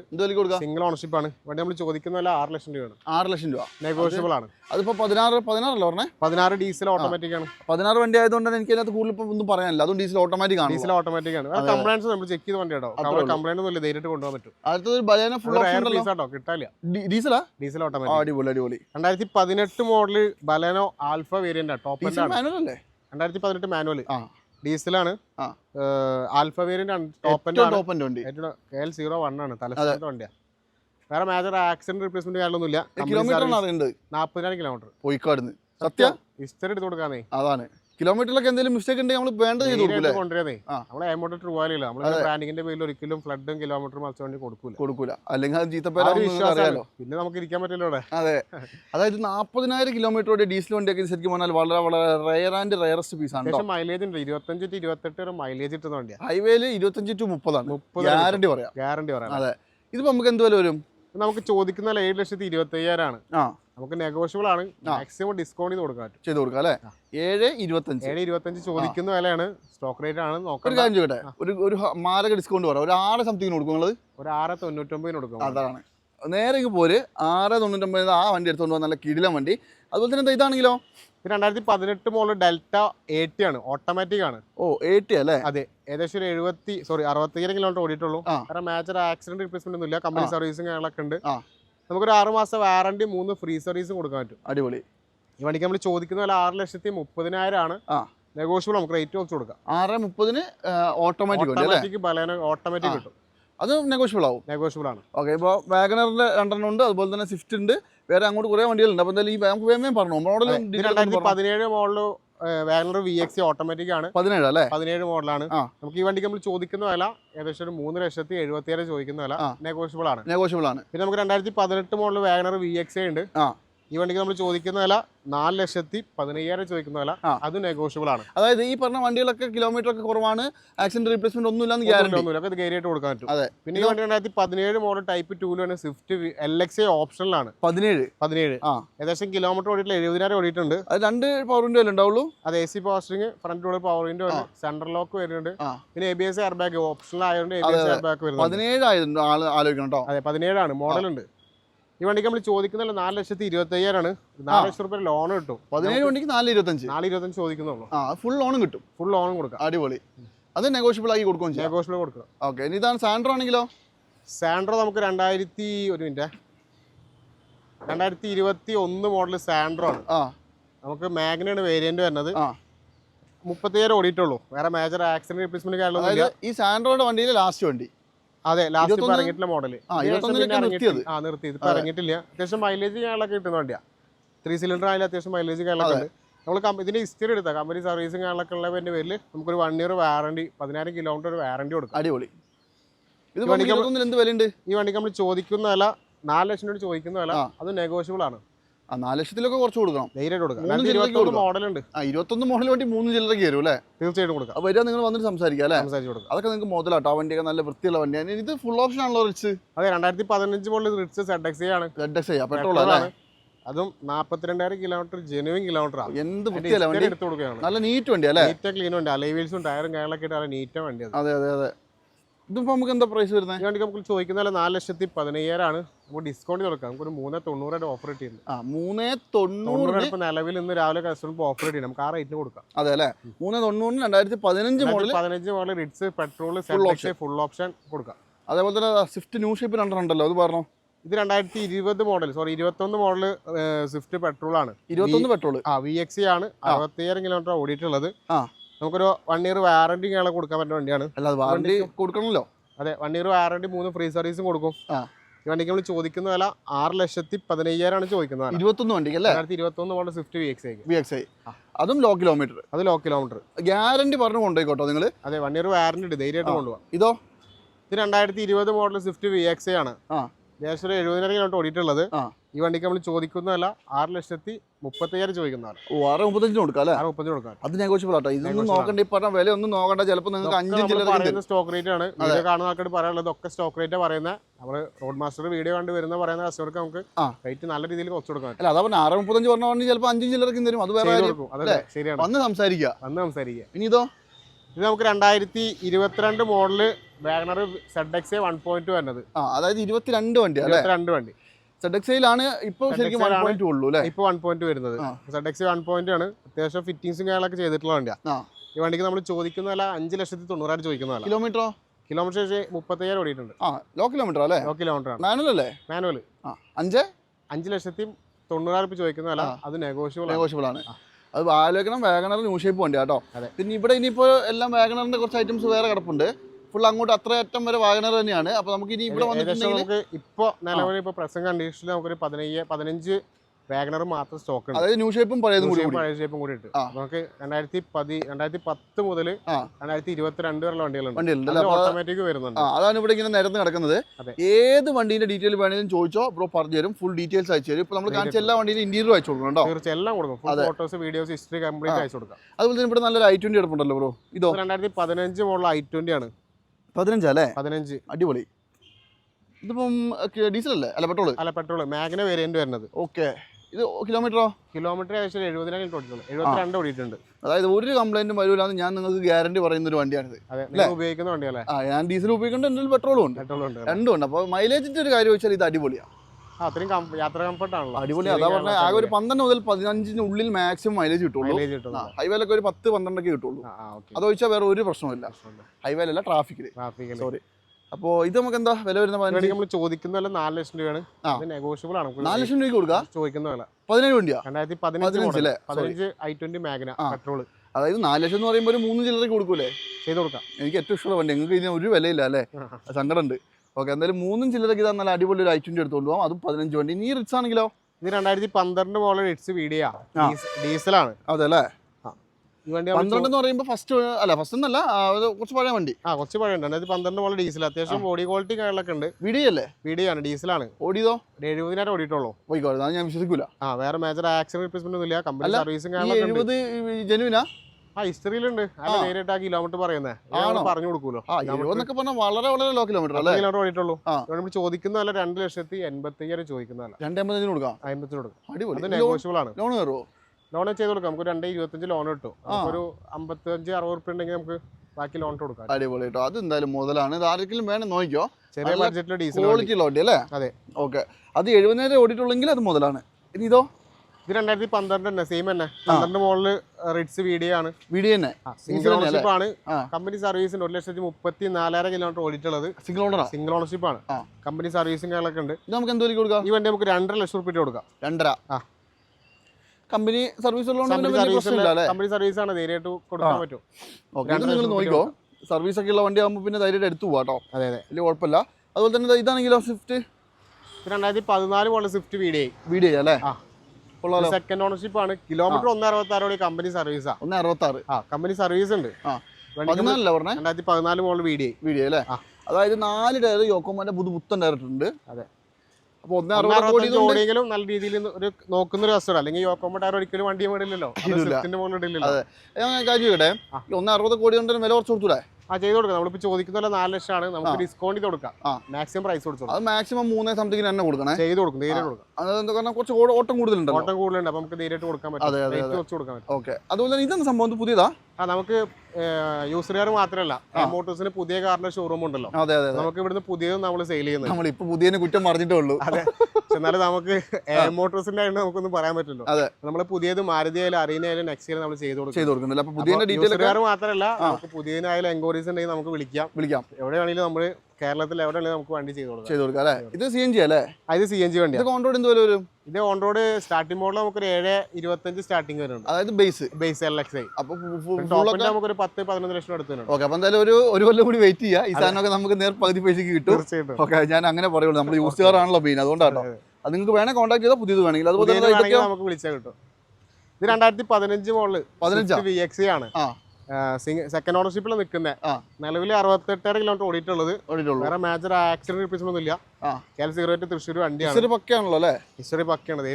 സിംഗിൾ ഓണർഷിപ്പ് ആണ്. വണ്ടി നമ്മൾ ചോദിക്കുന്ന ആറ് ലക്ഷം രൂപയാണ്.
ആറ് ലക്ഷം രൂപ.
നെഗോഷ്യബിൾ ആണ്.
അതിപ്പോ പതിനാറ് പതിനാറല്ലേ പറഞ്ഞേ?
പതിനാറ് ഡീസൽ ഓട്ടോമാറ്റിക് ആണ്.
പതിനാറ് വണ്ടി ആയതുകൊണ്ട് എനിക്ക് അതിനകത്ത് കൂടുതൽ ഒന്നും പറയാനില്ല. അതും ഡീസൽ ഓട്ടോമാറ്റിക് ആണ്.
ഡീസൽ ഓട്ടോമാറ്റിക് ആണ്. കംപ്ലൈൻസ് നമ്മൾ ചെക്ക് ചെയ്ത വണ്ടി കേട്ടോ. കംപ്ലൈന്റ് ഒന്നും ഇല്ല. നേരിട്ട് കൊണ്ടുപോകാൻ പറ്റും.
അടുത്തത് ഒരു ബലേന ഫുൾ ഓപ്ഷൻ ഡി- ഡീസലാ
ഡീസൽ ഓട്ടോമാറ്റിക്
അടിപൊളി അടിപൊളി.
രണ്ടായിരത്തി പതിനെട്ട് model Baleno Alpha variant top ആണ്.
മാനുവൽ അല്ലേ?
രണ്ടായിരത്തി പതിനെട്ട് മാനുവൽ
ആ.
ഡീസലാണ്. ആൽഫ വേരിയന്റ് സീറോ വൺ ആണ്. തലസ്ഥാനത്തെ വണ്ടിയാണ് വേറെ മേജർ ആക്സിഡന്റ് റീപ്ലേസ്മെന്റ് കാര്യമൊന്നുമില്ല
കിലോമീറ്റർ
നാൽപ്പതിനായിരം കിലോമീറ്റർ
പോയിക്കാടുന്ന്. സത്യം?
ഹിസ്റ്ററി എടുത്ത് കൊടുക്കാന്നേ
അതാണ്. കിലോമീറ്ററിലൊക്കെ എന്തെങ്കിലും മിസ്റ്റേക്ക് ഉണ്ടെങ്കിൽ നമ്മൾ വേണ്ടത് ചെയ്ത് കൊടുക്കില്ലേ?
കൊണ്ടുവരുന്നേ. നമ്മളെ എമൗണ്ട് പോകാനില്ല നമ്മൾ ബ്രാൻഡിങ്ങിന്റെ പേരിൽ ഒരിക്കലും ഫ്ലഡും കിലോമീറ്റർ മറിച്ച വണ്ടി കൊടുക്കൂല.
കൊടുക്കൂല. അല്ലെങ്കിൽ അത്
ഒരു
അറിയാലോ.
പിന്നെ നമുക്ക് ഇരിക്കാൻ പറ്റില്ല
അതെ. അതായത് നാൽപ്പതിനായിരം കിലോമീറ്ററോടെ ഡീസൽ വണ്ടിയൊക്കെ ശരിക്കും പറഞ്ഞാൽ വളരെ വളരെ റയർ ആൻഡ് റയറസ്റ്റ് പീസ് ആണ്
മൈലേജ് ഉണ്ട്. ഇരുപത്തഞ്ച് ടു ഇരുപത്തെട്ട് വരെ മൈലേജ് കിട്ടുന്ന വണ്ടിയാണ്
ഹൈവേയിൽ ഇരുപത്തഞ്ച് ടു മുപ്പതാണ്.
മുപ്പത്
ഗ്യാരണ്ടി പറയാം.
ഗ്യാരണ്ടി പറയാം.
അതെ. ഇതിപ്പോ നമുക്ക് എന്ത് വില വരും?
നമുക്ക് ചോദിക്കുന്ന ഏഴ് ലക്ഷത്തി ഇരുപത്തി അയ്യായിരമാണ് നമുക്ക് നെഗോഷ്യബിൾ ആണ്. മാക്സിമം ഡിസ്കൗണ്ട് ചെയ്ത് കൊടുക്കാൻ പറ്റും
ചെയ്ത് കൊടുക്കാം അല്ലേ? ഏഴ് ഇരുപത്തഞ്ച്.
ഏഴ് ഇരുപത്തഞ്ച് ചോദിക്കുന്ന വിലയാണ്. സ്റ്റോക്ക് റേറ്റ് ആണ്.
ഒരു കാര്യം ചോട്ടെ ഒരു ഒരു മാരക ഡിസ്കൗണ്ട് പറയാം ഒരു ആറ് സംതിങ്ങിന് കൊടുക്കും നിങ്ങൾ
ഒരു ആറ് തൊണ്ണൂറ്റൊമ്പതിന് കൊടുക്കും.
അതാണ്. നേരെ ഇങ്ങ് പോര്. ആറ് തൊണ്ണൂറ്റൊമ്പത് ആ വണ്ടി എടുത്തുകൊണ്ട് പോകാൻ നല്ല കിടിലം വണ്ടി. അതുപോലെ തന്നെ എന്താ ഇതാണെങ്കിലോ?
ഇത് രണ്ടായിരത്തി പതിനെട്ട് മോൾ ഡെൽറ്റ എയ്റ്റി ആണ്. ഓട്ടോമാറ്റിക് ആണ്.
ഓ എയ്റ്റി അല്ലേ?
അതെ. ഏകദേശം ഒരു എഴുപത്തി സോറി അറുപത്തയ്യായിരം കിലോമീറ്റർ ഓടിയിട്ടുള്ളൂ. കാരണം മേജർ ആക്സിഡന്റ് റിപ്ലേസ്മെന്റ് ഒന്നുമില്ല. കമ്പനി സർവീസും കാര്യങ്ങളൊക്കെ ഉണ്ട്. നമുക്കൊരു ആറ് മാസം വാറണ്ടി മൂന്ന് ഫ്രീ സർവീസും കൊടുക്കാൻ പറ്റും.
അടിപൊളി.
ഈ വണ്ടിക്ക് നമ്മൾ ചോദിക്കുന്ന പോലെ ആറ് ലക്ഷത്തി മുപ്പതിനായിരം ആണ്. നെഗോഷ്യബിൾ നമുക്ക് റേറ്റ് കുറച്ച് കൊടുക്കാം.
ആറ് മുപ്പതിന് ഓട്ടോമാറ്റിക്
ഓട്ടോമാറ്റിക് ബലേന ഓട്ടോമാറ്റിക് കിട്ടും.
അത് നെഗോഷ്യബിൾ ആവും.
നെഗോഷ്യബിൾ ആണ്.
ഓക്കെ ഇപ്പോൾ വാഗനറിന്റെ രണ്ടെണ്ണം ഉണ്ട് അതുപോലെ തന്നെ സ്വിഫ്റ്റ് ഉണ്ട്. വേറെ അങ്ങോട്ട് കുറേ വണ്ടികളുണ്ട്. അപ്പോൾ എന്തായാലും ഈ നമുക്ക് വേഗം പറഞ്ഞു.
രണ്ടായിരത്തി പതിനേഴ് model WagonR V X automatic ആണ്.
പതിനേഴ് അല്ലേ?
പതിനേഴ് മോഡലാണ് നമുക്ക് ഈ വണ്ടിക്ക് നമ്മൾ ചോദിക്കുന്ന വില ഏകദേശം ഒരു മൂന്ന് ലക്ഷത്തി എഴുപത്തിയേഴ് ചോദിക്കുന്ന വില. നെഗോഷ്യബിൾ ആണ്.
നെഗോഷ്യബിൾ ആണ്.
പിന്നെ നമുക്ക് രണ്ടായിരത്തി പതിനെട്ട് മോഡൽ വാഗനർ വി എക്സ് ഉണ്ട്. ഈ വണ്ടിക്ക് നമ്മൾ ചോദിക്കുന്ന വില നാല് ലക്ഷത്തി പതിനയ്യായിരം ചോദിക്കുന്ന വില. അത് നെഗോഷ്യബിൾ ആണ്.
അതായത് ഈ പറഞ്ഞ വണ്ടികളൊക്കെ കിലോമീറ്റർ ഒക്കെ കുറവാണ്. ആക്സിഡന്റ് റീപ്ലേസ്മെന്റ് ഒന്നും ഇല്ലാന്ന് ഗ്യാരണ്ടി
ഒന്നുമില്ല. ഒക്കെ ധൈര്യമായിട്ട് കൊടുക്കാൻ പറ്റും.
അതെ.
പിന്നെ ഈ വണ്ടി രണ്ടായിരത്തി പതിനേഴ് മോഡൽ ടൈപ്പ് ടൂലാണ് സ്വിഫ്റ്റ് എൽ എക്സ് എ ഓപ്ഷനിലാണ്
പതിനേഴ്?
പതിനേഴ്. ഏകദേശം കിലോമീറ്റർ ഓടിയിട്ടുള്ള എഴുപതിനായിരം ഓടിയിട്ടുണ്ട്.
അത് രണ്ട് പവർ വിൻഡോ അല്ലേ ഉണ്ടാവുള്ളൂ?
അത് A C power steering front door power window central lock വരുന്നുണ്ട്. പിന്നെ A B S air bag optional ആയതുകൊണ്ട് A B S air bag വരുന്നുണ്ട്.
പതിനേഴ് ആയിരുന്നു ആലോചിക്കണം കേട്ടോ.
അതെ പതിനേഴാണ്. മോഡലുണ്ട് ഈ വണ്ടിക്ക് നമ്മൾ ചോദിക്കുന്നില്ല നാല് ലക്ഷത്തി ഇരുപത്തി അയ്യായിരമാണ് നാല് ലക്ഷം റുപ്യ ലോൺ കിട്ടും.
പതിനേഴ് വണ്ടിക്ക് നാല് ഇരുപത്തഞ്ച്.
നാല് ഇരുപത്തഞ്ച് ചോദിക്കുന്നുള്ളൂ.
ആ ഫുൾ ലോണും കിട്ടും.
ഫുൾ ലോണും കൊടുക്കാം.
അടിപൊളി. അത് നെഗോഷ്യബിൾ ആക്കി കൊടുക്കുകയും ചെയ്യാം.
നെഗോഷ്യബിൾ കൊടുക്കുക
ഓക്കെ ഇനി ഇതാണ് സാൻഡ്രോ ആണെങ്കിലോ?
സാൻഡ്രോ നമുക്ക് രണ്ടായിരത്തി ഒരു മിനിറ്റ്. രണ്ടായിരത്തി ഇരുപത്തി ഒന്ന് മോഡൽ സാൻഡ്രോ ആണ്.
ആ.
നമുക്ക് മാഗ്നയാണ് വേരിയന്റ് വരുന്നത്.
ആ.
മുപ്പത്തിയേഴ് ഓടിയിട്ടുള്ളൂ. വേറെ മേജർ ആക്സിഡന്റ് റീപ്ലേസ്മെന്റ് കാര്യങ്ങളൊന്നും
ഈ സാൻഡ്രോയുടെ വണ്ടിയിൽ ലാസ്റ്റ് വണ്ടി.
അതെ ലാസ്റ്റ് ഇപ്പൊ
മോഡൽ
ഇറങ്ങിയിട്ടില്ല
ആ, ഇരുപത്തൊന്നിലൊക്കെ
നിർത്തി ഇതിപ്പോ ഇറങ്ങിയിട്ടില്ല. അത്യാവശ്യം മൈലേജ് കാര്യങ്ങളൊക്കെ കിട്ടുന്ന വണ്ടിയാ. ത്രീ സിലിണ്ടർ ആയാലും അത്യാവശ്യം മൈലേജ് കാര്യങ്ങളൊക്കെ ഉണ്ട്. നമ്മൾ ഇതിന്റെ ഹിസ്റ്ററി എടുത്താൽ കമ്പനി സർവീസും കാര്യങ്ങളൊക്കെ ഉള്ളതിന്റെ പേരിൽ നമുക്കൊരു വൺ ഇയർ വാറണ്ടി പതിനായിരം കിലോമീറ്റർ ഒരു വാറണ്ടി കൊടുക്കാം.
അടിപൊളി. ഇത് എന്ത് വിലയുണ്ട്?
ഈ വണ്ടിക്ക് നമ്മൾ ചോദിക്കുന്ന വില നാല് ലക്ഷം രൂപ ചോദിക്കുന്ന വില അത് നെഗോഷ്യബിൾ ആണ്.
ആ നാല് ലക്ഷത്തിലൊക്കെ കുറച്ച് കൊടുക്കണം.
ധൈര്യമായിട്ട് കൊടുക്കാം. ഉണ്ട്
ആ ഇരുപത്തൊന്ന് മോഡൽ വേണ്ടി മൂന്ന് ചില്ലറയ്ക്ക് വരും അല്ലേ?
തീർച്ചയായിട്ടും കൊടുക്കാം.
അപ്പോൾ വരിക നിങ്ങൾ വന്നിട്ട് സംസാരിക്കാം അല്ലേ?
സംസാരിച്ച് കൊടുക്കാം.
അതൊക്കെ നിങ്ങൾക്ക് മുതലാട്ടോ. ആ വണ്ടിയൊക്കെ നല്ല വൃത്തിയുള്ള വണ്ടിയാണ് ഇത് ഫുൾ ഓപ്ഷൻ ആണല്ലോ റിച്ച്.
അതെ രണ്ടായിരത്തി പതിനഞ്ച് മോഡൽ റിച്ച് സെഡ് എക്സ് ആണ്.
സെഡ് എക്സ് പെട്രോൾ അല്ലേ?
അതും നാൽപ്പത്തിരണ്ടായിരം കിലോമീറ്റർ ജെനുവിൻ കിലോമീറ്റർ ആണ്.
എന്ത് വൃത്തിയല്ല വണ്ടി?
എടുത്ത് കൊടുക്കുകയാണ്.
നല്ല നീറ്റ് വണ്ടി അല്ലേ?
നീറ്റ് ക്ലീൻ ഉണ്ട് അലൈവീൽസും ടയറും കാര്യങ്ങളൊക്കെ ഇട്ട് നല്ല നീറ്റ വണ്ടി അത്.
അതെ അതെ അതെ. ഇതിപ്പോൾ നമുക്ക് എന്താ പ്രൈസ് വരുന്നത്
ഈ വണ്ടിക്ക് നമുക്ക് ചോദിക്കുന്ന നാല് ലക്ഷത്തി പതിനയ്യായിരമാണ് നമുക്ക് ഡിസ്കൗണ്ട് കൊടുക്കാം. നമുക്ക് ഒരു മൂന്ന് തൊണ്ണൂറായിട്ട് ഓഫർ ഇട്ടിട്ടുണ്ട്
ആ മൂന്ന്
തൊണ്ണൂറ്
ഇപ്പോൾ
ഇപ്പൊ നിലവിൽ ഇന്ന് രാവിലെ കസ്റ്റമർക്ക് ഓഫർ ഇട്ടി നമുക്ക് ആ റേറ്റിന് കൊടുക്കാം.
അതെ അല്ലേ? മൂന്ന് തൊണ്ണൂറിന് രണ്ടായിരത്തി പതിനഞ്ച് മോഡൽ
പതിനഞ്ച് model Ritz petrol full option കൊടുക്കാം.
അതേപോലെ തന്നെ സ്വിഫ്റ്റ് ന്യൂ ഷിപ്പ് രണ്ടെണ്ണം ഉണ്ടല്ലോ. അത് പറഞ്ഞോ?
ഇത് രണ്ടായിരത്തി ഇരുപത് മോഡൽ സോറി ഇരുപത്തൊന്ന് മോഡൽ സ്വിഫ്റ്റ് പെട്രോൾ ആണ്.
ഇരുപത്തൊന്ന് പെട്രോൾ
ആ വി എക്സി ആണ്. അറുപത്തിയായിരം കിലോമീറ്റർ ഓടിയിട്ടുള്ളത്.
ആ.
നമുക്കൊരു വൺ ഇയർ വാറണ്ടി ഞങ്ങളെ കൊടുക്കാൻ പറ്റുന്ന വണ്ടിയാണ്.
അല്ല അത് വാറണ്ടി കൊടുക്കണമല്ലോ.
അതെ വൺ ഇയർ വാറണ്ടി മൂന്ന് ഫ്രീ സർവീസും കൊടുക്കും. ഈ വണ്ടിക്ക് നമ്മൾ ചോദിക്കുന്ന വില ആറ് ലക്ഷത്തി പതിനയ്യായിരമാണ് ചോദിക്കുന്നത്.
ഇരുപത്തൊന്ന് വണ്ടിക്ക് അല്ലേ?
രണ്ടായിരത്തി ഇരുപത്തൊന്ന് model Swift V X
V X I അതും ലോ കിലോമീറ്റർ
അത് ലോ കിലോമീറ്റർ
ഗ്യാരണ്ടി പറഞ്ഞു കൊണ്ടുപോയിക്കോട്ടോ നിങ്ങൾ
അതെ വൺ ഇയർ വാറണ്ടി ഉണ്ട്. ധൈര്യമായിട്ട് കൊണ്ടുപോകാം
ഇതോ?
ഇത് രണ്ടായിരത്തി ഇരുപത് മോഡൽ സ്വിഫ്റ്റ് വി എക്സ് ആണ്.
ആ.
ഏകദേശം ഒരു എഴുപതിനായിരം കിലോമീറ്റർ ഓടിയിട്ടുള്ളത്. ഈ വണ്ടിക്ക് നമ്മൾ ചോദിക്കുന്നതല്ല ആറ് ലക്ഷത്തി മുപ്പത്തയ്യായിരം ചോദിക്കുന്നതാണ്.
ഓ ആറ് മുപ്പത്തഞ്ചിന് കൊടുക്കാം
ആറ് കൊടുക്കാം.
അത് നെഗോഷ്യബിൾ ആട്ടോ ഇതൊന്നും നോക്കണ്ട ഈ പറഞ്ഞ വില ഒന്നും നോക്കണ്ട. ചിലപ്പോൾ നിങ്ങൾക്ക് അഞ്ച്
പറയുന്ന സ്റ്റോക്ക് റേറ്റ് ആണ്. വീഡിയോ കാണുന്ന ആൾക്കാർ പറയാനുള്ളത് ഒക്കെ സ്റ്റോക്ക് റേറ്റ് പറയുന്നത് നമ്മൾ റോഡ് മാസ്റ്റർ വീഡിയോ കണ്ട് വരുന്ന പറയുന്ന കസ്റ്റമർക്ക് നമുക്ക് റേറ്റ് നല്ല രീതിയിൽ കുറച്ച് കൊടുക്കാം
അല്ല അതാ പറഞ്ഞ ആറ് മുപ്പത്തഞ്ച് പറഞ്ഞ വണ്ടി ചിലപ്പോൾ അഞ്ചും ചില്ലറക്ക് തരും. വേറെ
അതെ ശരിയാണ്.
വന്ന് സംസാരിക്കുക
വന്ന് സംസാരിക്കുക
ഇനി ഇതോ?
ഇത് നമുക്ക് രണ്ടായിരത്തി ഇരുപത്തിരണ്ട് model WagonR Z X one point വരുന്നത്.
ആ അതായത് ഇരുപത്തിരണ്ട് വണ്ടി
ഇരുപത്തിരണ്ട് വണ്ടി.
സെഡ് എക്സൈലാണ് ഇപ്പോൾ ശരിക്കും വൺ. പോയിന്റ് ഉള്ളൂ അല്ലേ?
ഇപ്പൊ വൺ പോയിന്റ് വരുന്നത്. സെഡ് എക്സ് വൺ പോയിന്റ് ആണ്. അത്യാവശ്യം ഫിറ്റിംഗ്സും കാര്യങ്ങളൊക്കെ ചെയ്തിട്ടുള്ള വണ്ടിയാണ് ഈ വണ്ടിക്ക് നമ്മൾ ചോദിക്കുന്നതല്ല അഞ്ച് ലക്ഷത്തി തൊണ്ണൂറായിരം ചോദിക്കുന്നതല്ല
കിലോമീറ്ററോ?
കിലോമീറ്റർ മുപ്പത്തയ്യായിരം ഓടിയിട്ടുണ്ട്.
ആ ലോ കിലോമീറ്റർ അല്ലേ?
ലോ കിലോമീറ്റർ ആണ്.
മാനുവൽ അല്ലേ?
മാനുവൽ
ആ അഞ്ച്?
അഞ്ച് ലക്ഷത്തി തൊണ്ണൂറായിരം രൂപ ചോദിക്കുന്നതല്ല
ആ.
അത് നെഗോഷ്യബിൾ
നെഗോഷ്യബിൾ ആണ്. അത് ആലോചിക്കണം വാഗണർ ന്യൂ ഷേപ്പ് വേണ്ടി കേട്ടോ. പിന്നെ ഇവിടെ ഇനിയിപ്പോൾ എല്ലാം വാഗണറിന്റെ കുറച്ച് ഐറ്റംസ് വേറെ കിടപ്പുണ്ട്. ഫുൾ അങ്ങോട്ട് അത്ര അറ്റം വരെ വാഗണർ തന്നെയാണ്. അപ്പോൾ നമുക്ക് ഇനി ഇവിടെ വന്നിട്ടുണ്ടെങ്കിൽ
നമുക്ക് ഇപ്പൊ നിലവിൽ ഇപ്പൊ പ്രസന്റ് കണ്ടീഷനിൽ നമുക്കൊരു പതിനയ്യ പതിനഞ്ച് വാഗണർ മാത്രം സ്റ്റോക്ക് ഉണ്ട്.
അതായത് ന്യൂ ഷേപ്പും പഴയതും കൂടി
പഴയ ഷേപ്പും കൂടി ഇട്ട് നമുക്ക് രണ്ടായിരത്തി പതി രണ്ടായിരത്തി പത്ത് മുതൽ. രണ്ടായിരത്തി ഇരുപത്തിരണ്ട് വരെയുള്ള വണ്ടികളുണ്ട്.
വണ്ടിയുണ്ട്
ഓട്ടോമാറ്റിക് വരുന്നുണ്ട്.
അതാണ് ഇവിടെ ഇങ്ങനെ നിരന്ന്
നടക്കുന്നത്.
ഏത് വണ്ടീന്റെ ഡീറ്റെയിൽ വേണമെങ്കിലും ചോദിച്ചോ ബ്രോ പറഞ്ഞു തരും ഫുൾ ഡീറ്റെയിൽസ് അയച്ചു തരും. ഇപ്പൊ നമ്മൾ കാണിച്ച എല്ലാ വണ്ടിയുടെ ഇന്റീരിയർ അയച്ചു കൊടുക്കണം കേട്ടോ.
തീർച്ചയായും എല്ലാം കൊടുക്കും. Full photos videos history complete അയച്ചു കൊടുക്കാം.
അതുപോലെ തന്നെ ഇവിടെ നല്ലൊരു ഐ ട്വന്റി എടുപ്പുണ്ടല്ലോ ബ്രോ. ഇതോ?
ഇത് രണ്ടായിരത്തി പതിനഞ്ച് മുകളിൽ ഐ ട്വന്റി ആണ്.
പതിനഞ്ചല്ലേ?
പതിനഞ്ച്.
അടിപൊളി. ഇതിപ്പം ഡീസൽ അല്ലേ അല്ല പെട്രോൾ
അല്ല പെട്രോൾ മാഗ്ന വേരിയന്റ് വരുന്നത്.
ഓക്കെ. ഇത് കിലോമീറ്ററോ?
കിലോമീറ്റർ ഏകദേശം എഴുപതിനായിരം ഓടിയിട്ടുണ്ട് എഴുപത്തിരണ്ട് ഓടിയിട്ടുണ്ട്.
അതായത് ഒരു കംപ്ലൈന്റും വരൂലെന്ന് ഞാൻ നിങ്ങൾക്ക് ഗ്യാരണ്ടി പറയുന്ന ഒരു വണ്ടിയാണിത്
ഉപയോഗിക്കുന്ന വണ്ടിയല്ലേ?
ആ ഞാൻ ഡീസൽ ഉപയോഗിക്കുന്നുണ്ട് എന്റെ പെട്രോളും ഉണ്ട്.
പെട്രോളും ഉണ്ട്
രണ്ടും ഉണ്ട്. അപ്പോൾ മൈലേജിന്റെ ഒരു കാര്യം വെച്ചാൽ ഇത് അടിപൊളിയാണ്
അത്രയും യാത്ര കംഫർട്ട് ആണല്ലോ.
അടിപൊളി. അതാ പറഞ്ഞാൽ ആകെ ഒരു പന്ത്രണ്ട് മുതൽ പതിനഞ്ചിന് ഉള്ളിൽ മാക്സിമം മൈലേജ് കിട്ടുള്ളൂ. ഹൈവേലൊക്കെ ഒരു പത്ത് പന്ത്രണ്ടൊക്കെ കിട്ടുള്ളൂ.
ആ ആ
അത് ചോദിച്ചാൽ വേറെ ഒരു പ്രശ്നമില്ല ഹൈവേലല്ല ട്രാഫിക്കിൽ
ട്രാഫിക്
സോറി അപ്പോ ഇത് നമുക്ക് എന്താ വില വരുന്ന
നമ്മൾ ചോദിക്കുന്ന വില നാല് ലക്ഷം രൂപയാണ്. നെഗോഷ്യബിൾ ആണ്.
നാല് ലക്ഷം രൂപയ്ക്ക് കൊടുക്കുക
ചോദിക്കുന്ന വില.
പതിനേഴ് വണ്ടിയാ?
രണ്ടായിരത്തി പതിനഞ്ച്
പതിനഞ്ച്.
I twenty Magna. പെട്രോൾ
അതായത് നാല് ലക്ഷം എന്ന് പറയുമ്പോൾ ഒരു മൂന്ന് ചില്ലറയ്ക്ക് കൊടുക്കൂലേ?
ചെയ്ത് കൊടുക്കാം.
എനിക്ക് ഏറ്റവും ഇഷ്ടമുള്ള വണ്ടി. നിങ്ങൾക്ക് ഇതിന് ഒരു വിലയില്ല അല്ലേ? സങ്കടമുണ്ട്. ഓക്കെ എന്തായാലും മൂന്നും ചില്ലറക്ക് ഇതാ നല്ല അടിപൊളി ഒരു ഐറ്റന്റെ എടുത്തുകൊണ്ട് പോകാം അതും പതിനഞ്ച് വണ്ടി. ഇനി റിച്ച് ആണെങ്കിലോ?
ഇത് രണ്ടായിരത്തി പന്ത്രണ്ട് മോഡൽ റിറ്റ്സ് വീഡിയോ. ഡീസലാണ്
അതെ അല്ലേ പന്ത്രണ്ട് എന്ന് പറയുമ്പോൾ ഫസ്റ്റ് അല്ല ഫസ്റ്റ് എന്നല്ല കുറച്ച് പഴയ വണ്ടി.
ആ കുറച്ച് പഴയ ഉണ്ട് രണ്ടായിരത്തി പന്ത്രണ്ട് പോലെ ഡീസൽ അത്യാവശ്യം ബോഡി ക്വാളിറ്റി കാര്യങ്ങളൊക്കെ ഉണ്ട്.
വീഡിയോ അല്ലേ?
വീഡിയോ ആണ് ഡീസലാണ്
ഓടിയതോ?
ഒരു എഴുപതിനായിരം ഓടിയിട്ടുള്ളൂ.
പോയിക്കോട്ടെ ഞാൻ വിശ്വസിക്കൂല.
ആ വേറെ മേജർ ആക്സിഡന്റ് റിപ്ലേസ്മെന്റ് ഒന്നുമില്ല. കമ്പനി സർവീസും കാര്യങ്ങളൊക്കെ
ജനുവിനാ
ആ ഹിസ്റ്ററിയിലുണ്ട്. അല്ല. നേരിട്ട് ആ കിലോമീറ്റർ പറയുന്നത് പറഞ്ഞു കൊടുക്കൂലോ.
ആ എഴുപതെന്നൊക്കെ പറഞ്ഞാൽ വളരെ വളരെ ലോ കിലോമീറ്റർ അല്ലേ?
കിലോമീറ്റർ ഓടിയിട്ടുള്ളൂ. നമ്മൾ ചോദിക്കുന്നതല്ല രണ്ട് ലക്ഷത്തി എൺപത്തി അയ്യായിരം ചോദിക്കുന്നതല്ല
രണ്ട് എൺപതിന് കൊടുക്കാം.
അമ്പത്തിന് കൊടുക്കും.
അടിപൊളി. ലോൺ
നെഗോഷ്യബിൾ ആണ്.
ലോൺ കയറുമോ
ലോൺ ചെയ്ത് കൊടുക്കാം. നമുക്ക് രണ്ട് ഇരുപത്തഞ്ച് ലോൺ കിട്ടും നമുക്കൊരു അമ്പത്തഞ്ച് അറുപത് റുപ്യ ഉണ്ടെങ്കിൽ നമുക്ക് ബാക്കി ലോൺ കൊടുക്കാം.
അടിപൊളി കേട്ടോ അത് എന്തായാലും മുതലാണ്. ഇത് ആരെങ്കിലും വേണം നോക്കിയോ
ചെറിയ ബഡ്ജറ്റിൽ ഡീസൽ
ക്വാളിറ്റി ഓടി അല്ലേ?
അതെ.
ഓക്കെ അത് എഴുപതിനായിരം ഓടിയിട്ടുള്ളെങ്കിൽ അത് മുതലാണ്. ഇനി ഇതോ?
ഇത് രണ്ടായിരത്തി പന്ത്രണ്ട് തന്നെ സെയിം തന്നെ. പന്ത്രണ്ട് മോളിൽ റിറ്റ്സ് വീഡിയോ ആണ്.
വീഡിയോ തന്നെ.
സിംഗിൾ ഓണർഷിപ്പ് ആണ്. കമ്പനി സർവീസിന് ഒരു ലക്ഷത്തി മുപ്പത്തി നാലായിരം കിലോമീറ്റർ ഓടിയിട്ടുള്ളത്
സിംഗിൾ ഓണർ
സിംഗിൾ ഓണർഷിപ്പ് ആണ്. കമ്പനി സർവീസും കാര്യങ്ങളൊക്കെ ഉണ്ട്.
നമുക്ക് എന്തോ കൊടുക്കാം?
ഈ വണ്ടി നമുക്ക് രണ്ടര ലക്ഷം റുപ്യ കൊടുക്കാം.
രണ്ടര.
ആ.
കമ്പനി സർവീസ് ഉള്ളതുകൊണ്ട്
കമ്പനി സർവീസ് ആണ് ധൈര്യമായിട്ട് കൊടുക്കാൻ പറ്റും.
നിങ്ങൾ നോക്കിക്കോ. സർവീസ് ഒക്കെ ഉള്ള വണ്ടി ആകുമ്പോൾ പിന്നെ ധൈര്യമായിട്ട് എടുത്തു പോകാട്ടോ
അതെ അതെ.
വലിയ കുഴപ്പമില്ല. അതുപോലെ തന്നെ ഇതാണെങ്കിലോ സ്വിഫ്റ്റ്
രണ്ടായിരത്തി പതിനാല് പോലെ സ്വിഫ്റ്റ് വീഡിയോ
വീഡിയോ അല്ലേ?
ആ. സെക്കൻഡ് ഓണർഷിപ്പ് ആണ്. കിലോമീറ്റർ ഒന്ന് അറുപത്തി ആറോടെ കമ്പനി സർവീസാ
ഒന്ന് അറുപത്താറ്
ആ കമ്പനി സർവീസ് ഉണ്ട്.
പതിനാലല്ലേ പറഞ്ഞേ?
രണ്ടായിരത്തി പതിനാല് മോഡൽ വീഡിയോ
വീഡിയോ അല്ലേ? അതായത് നാല് ടയർ യോക്കോമോന്റെ പുതു പുത്തൻ ടയർ ഇട്ടിട്ടുണ്ട്.
അതെ.
അപ്പോൾ ഒന്ന് അറുപത് കോടി
ഓടിയെങ്കിലും നല്ല രീതിയിൽ ഒരു നോക്കുന്ന ഒരു കസ്റ്റമർ അല്ലെങ്കിൽ യോക്കോമോട്ടാർ ഒരിക്കലും വണ്ടി മേടില്ലല്ലോ.
അതെ ഞാൻ കാര്യം ചോദിക്കട്ടെ? ഒന്ന് അറുപത് കോടി കൊണ്ട് വില കുറച്ച് കൊടുത്തൂടെ?
ആ ചെയ്ത് കൊടുക്കാം. നമ്മളിപ്പോ ചോദിക്കുന്ന നാല് ലക്ഷമാണ്. നമുക്ക് ഡിസ്കൗണ്ട് ചെയ്ത് കൊടുക്കാം. മാക്സിമം പ്രൈസ് കൊടുത്തു
അത് മാക്സിമം മൂന്നേ സംതിങ്ങിന് തന്നെ കൊടുക്കണേ.
ചെയ്ത് കൊടുക്കും. നേരിട്ട് കൊടുക്കാം.
എന്താ കാരണം കുറച്ച് ഓട്ടം കൂടുതലുണ്ട്
ഓട്ടം കൂടുതലുണ്ട്. അപ്പൊ നമുക്ക് നേരിട്ട് കൊടുക്കാൻ
അതെ,
പറ്റും കുറച്ച് കൊടുക്കാൻ പറ്റും.
ഓക്കെ. അതുപോലെ ഇതെന്താ സംഭവം? പുതിയതാ?
ആ നമുക്ക് യൂസറുകാർ മാത്രമല്ല മോട്ടോഴ്സിന് പുതിയ കാറിന്റെ ഷോറൂം ഉണ്ടല്ലോ.
അതെ അതെ
നമുക്ക് ഇവിടുന്ന് പുതിയതും നമ്മൾ സെയിൽ ചെയ്യുന്നത്.
നമ്മൾ ഇപ്പൊ പുതിയ കുറ്റം പറഞ്ഞിട്ടേ ഉള്ളൂ.
അതെ. എന്നാലും നമുക്ക് മോട്ടോഴ്സിന്റെ ആയിട്ട് നമുക്കൊന്നും പറയാൻ പറ്റില്ലോ
അതെ.
നമ്മൾ പുതിയത് മാരുതി ആയാലും അറീന ആയാലും നെക്സ്റ്റ് നമ്മൾ ചെയ്ത് കൊടുക്കും.
ചെയ്ത് കൊടുക്കുന്നില്ല അപ്പൊ പുതിയ ഡീറ്റെയിൽ
കാർ മാത്രമല്ല നമുക്ക് പുതിയതിനായാലും എൻക്വയറീസ് ഉണ്ടെങ്കിൽ നമുക്ക് വിളിക്കാം.
വിളിക്കാം.
എവിടെയാണെങ്കിലും നമ്മൾ നമ്മൾ കേരളത്തിൽ എവിടെ വേണമെങ്കിലും നമുക്ക് വണ്ടി ചെയ്ത് കൊടുക്കാം.
ചെയ്ത് കൊടുക്കാം അല്ലേ? ഇത് സി എൻ ജി അല്ലേ?
ഇത് സി എൻ ജി
ഇത്
ഓൺ
റോഡ് എന്ത് വില വരും?
ഇത് ഓൺ റോഡ് സ്റ്റാർട്ടിംഗ് മോഡൽ നമുക്ക് ഒരു ഏഴ് ഇരുപത്തഞ്ച് സ്റ്റാർട്ടിംഗ് വരുന്നുണ്ട്.
അതായത് base
base L X I
അപ്പൊ
നമുക്കൊരു
ഫുള്ളൊക്കെ
നമുക്ക് ഒരു പത്ത് പതിനൊന്ന് ലക്ഷം എടുത്തുണ്ട്
ഓക്കെ അപ്പൊ എന്തായാലും ഒരു ഒരു കൊല്ലം കൂടി വെയിറ്റ് ചെയ്യാം. ഈ സാധനമൊക്കെ നമുക്ക് നേർ പകുതി പൈസക്ക് കിട്ടും.
തീർച്ചയായിട്ടും.
ഓക്കെ ഞാൻ അങ്ങനെ പറയുള്ളൂ. നമ്മൾ യൂസ് ചെയ്യാറാണല്ലോ പിന്നെ അതുകൊണ്ടാണ് അത് നിങ്ങൾക്ക് വേണേ കോൺടാക്ട് ചെയ്താൽ പുതിയത് വേണമെങ്കിൽ. അതുപോലെ
നമുക്ക് വിളിച്ചാൽ കിട്ടും. ഇത് രണ്ടായിരത്തി പതിനഞ്ച് മോഡൽ
പതിനഞ്ച്?
വി എക്സ് ആണ്.
ആ.
സെക്കൻഡ് ഓണർഷിപ്പിൽ നിൽക്കുന്നത്. നിലവിൽ അറുപത്തെട്ടര കിലോമീറ്റർ ഓടിയിട്ടുള്ളത്.
ഓടിയിട്ടുള്ളൂ.
വേറെ മേജർ ആക്സിഡന്റ് ഒന്നും ഇല്ല സിഗരറ്റ് തൃശ്ശൂർ വണ്ടിയാണ്.
പക്കയാണല്ലോ അല്ലേ?
ഹിസ്റ്ററി പക്കയാണ്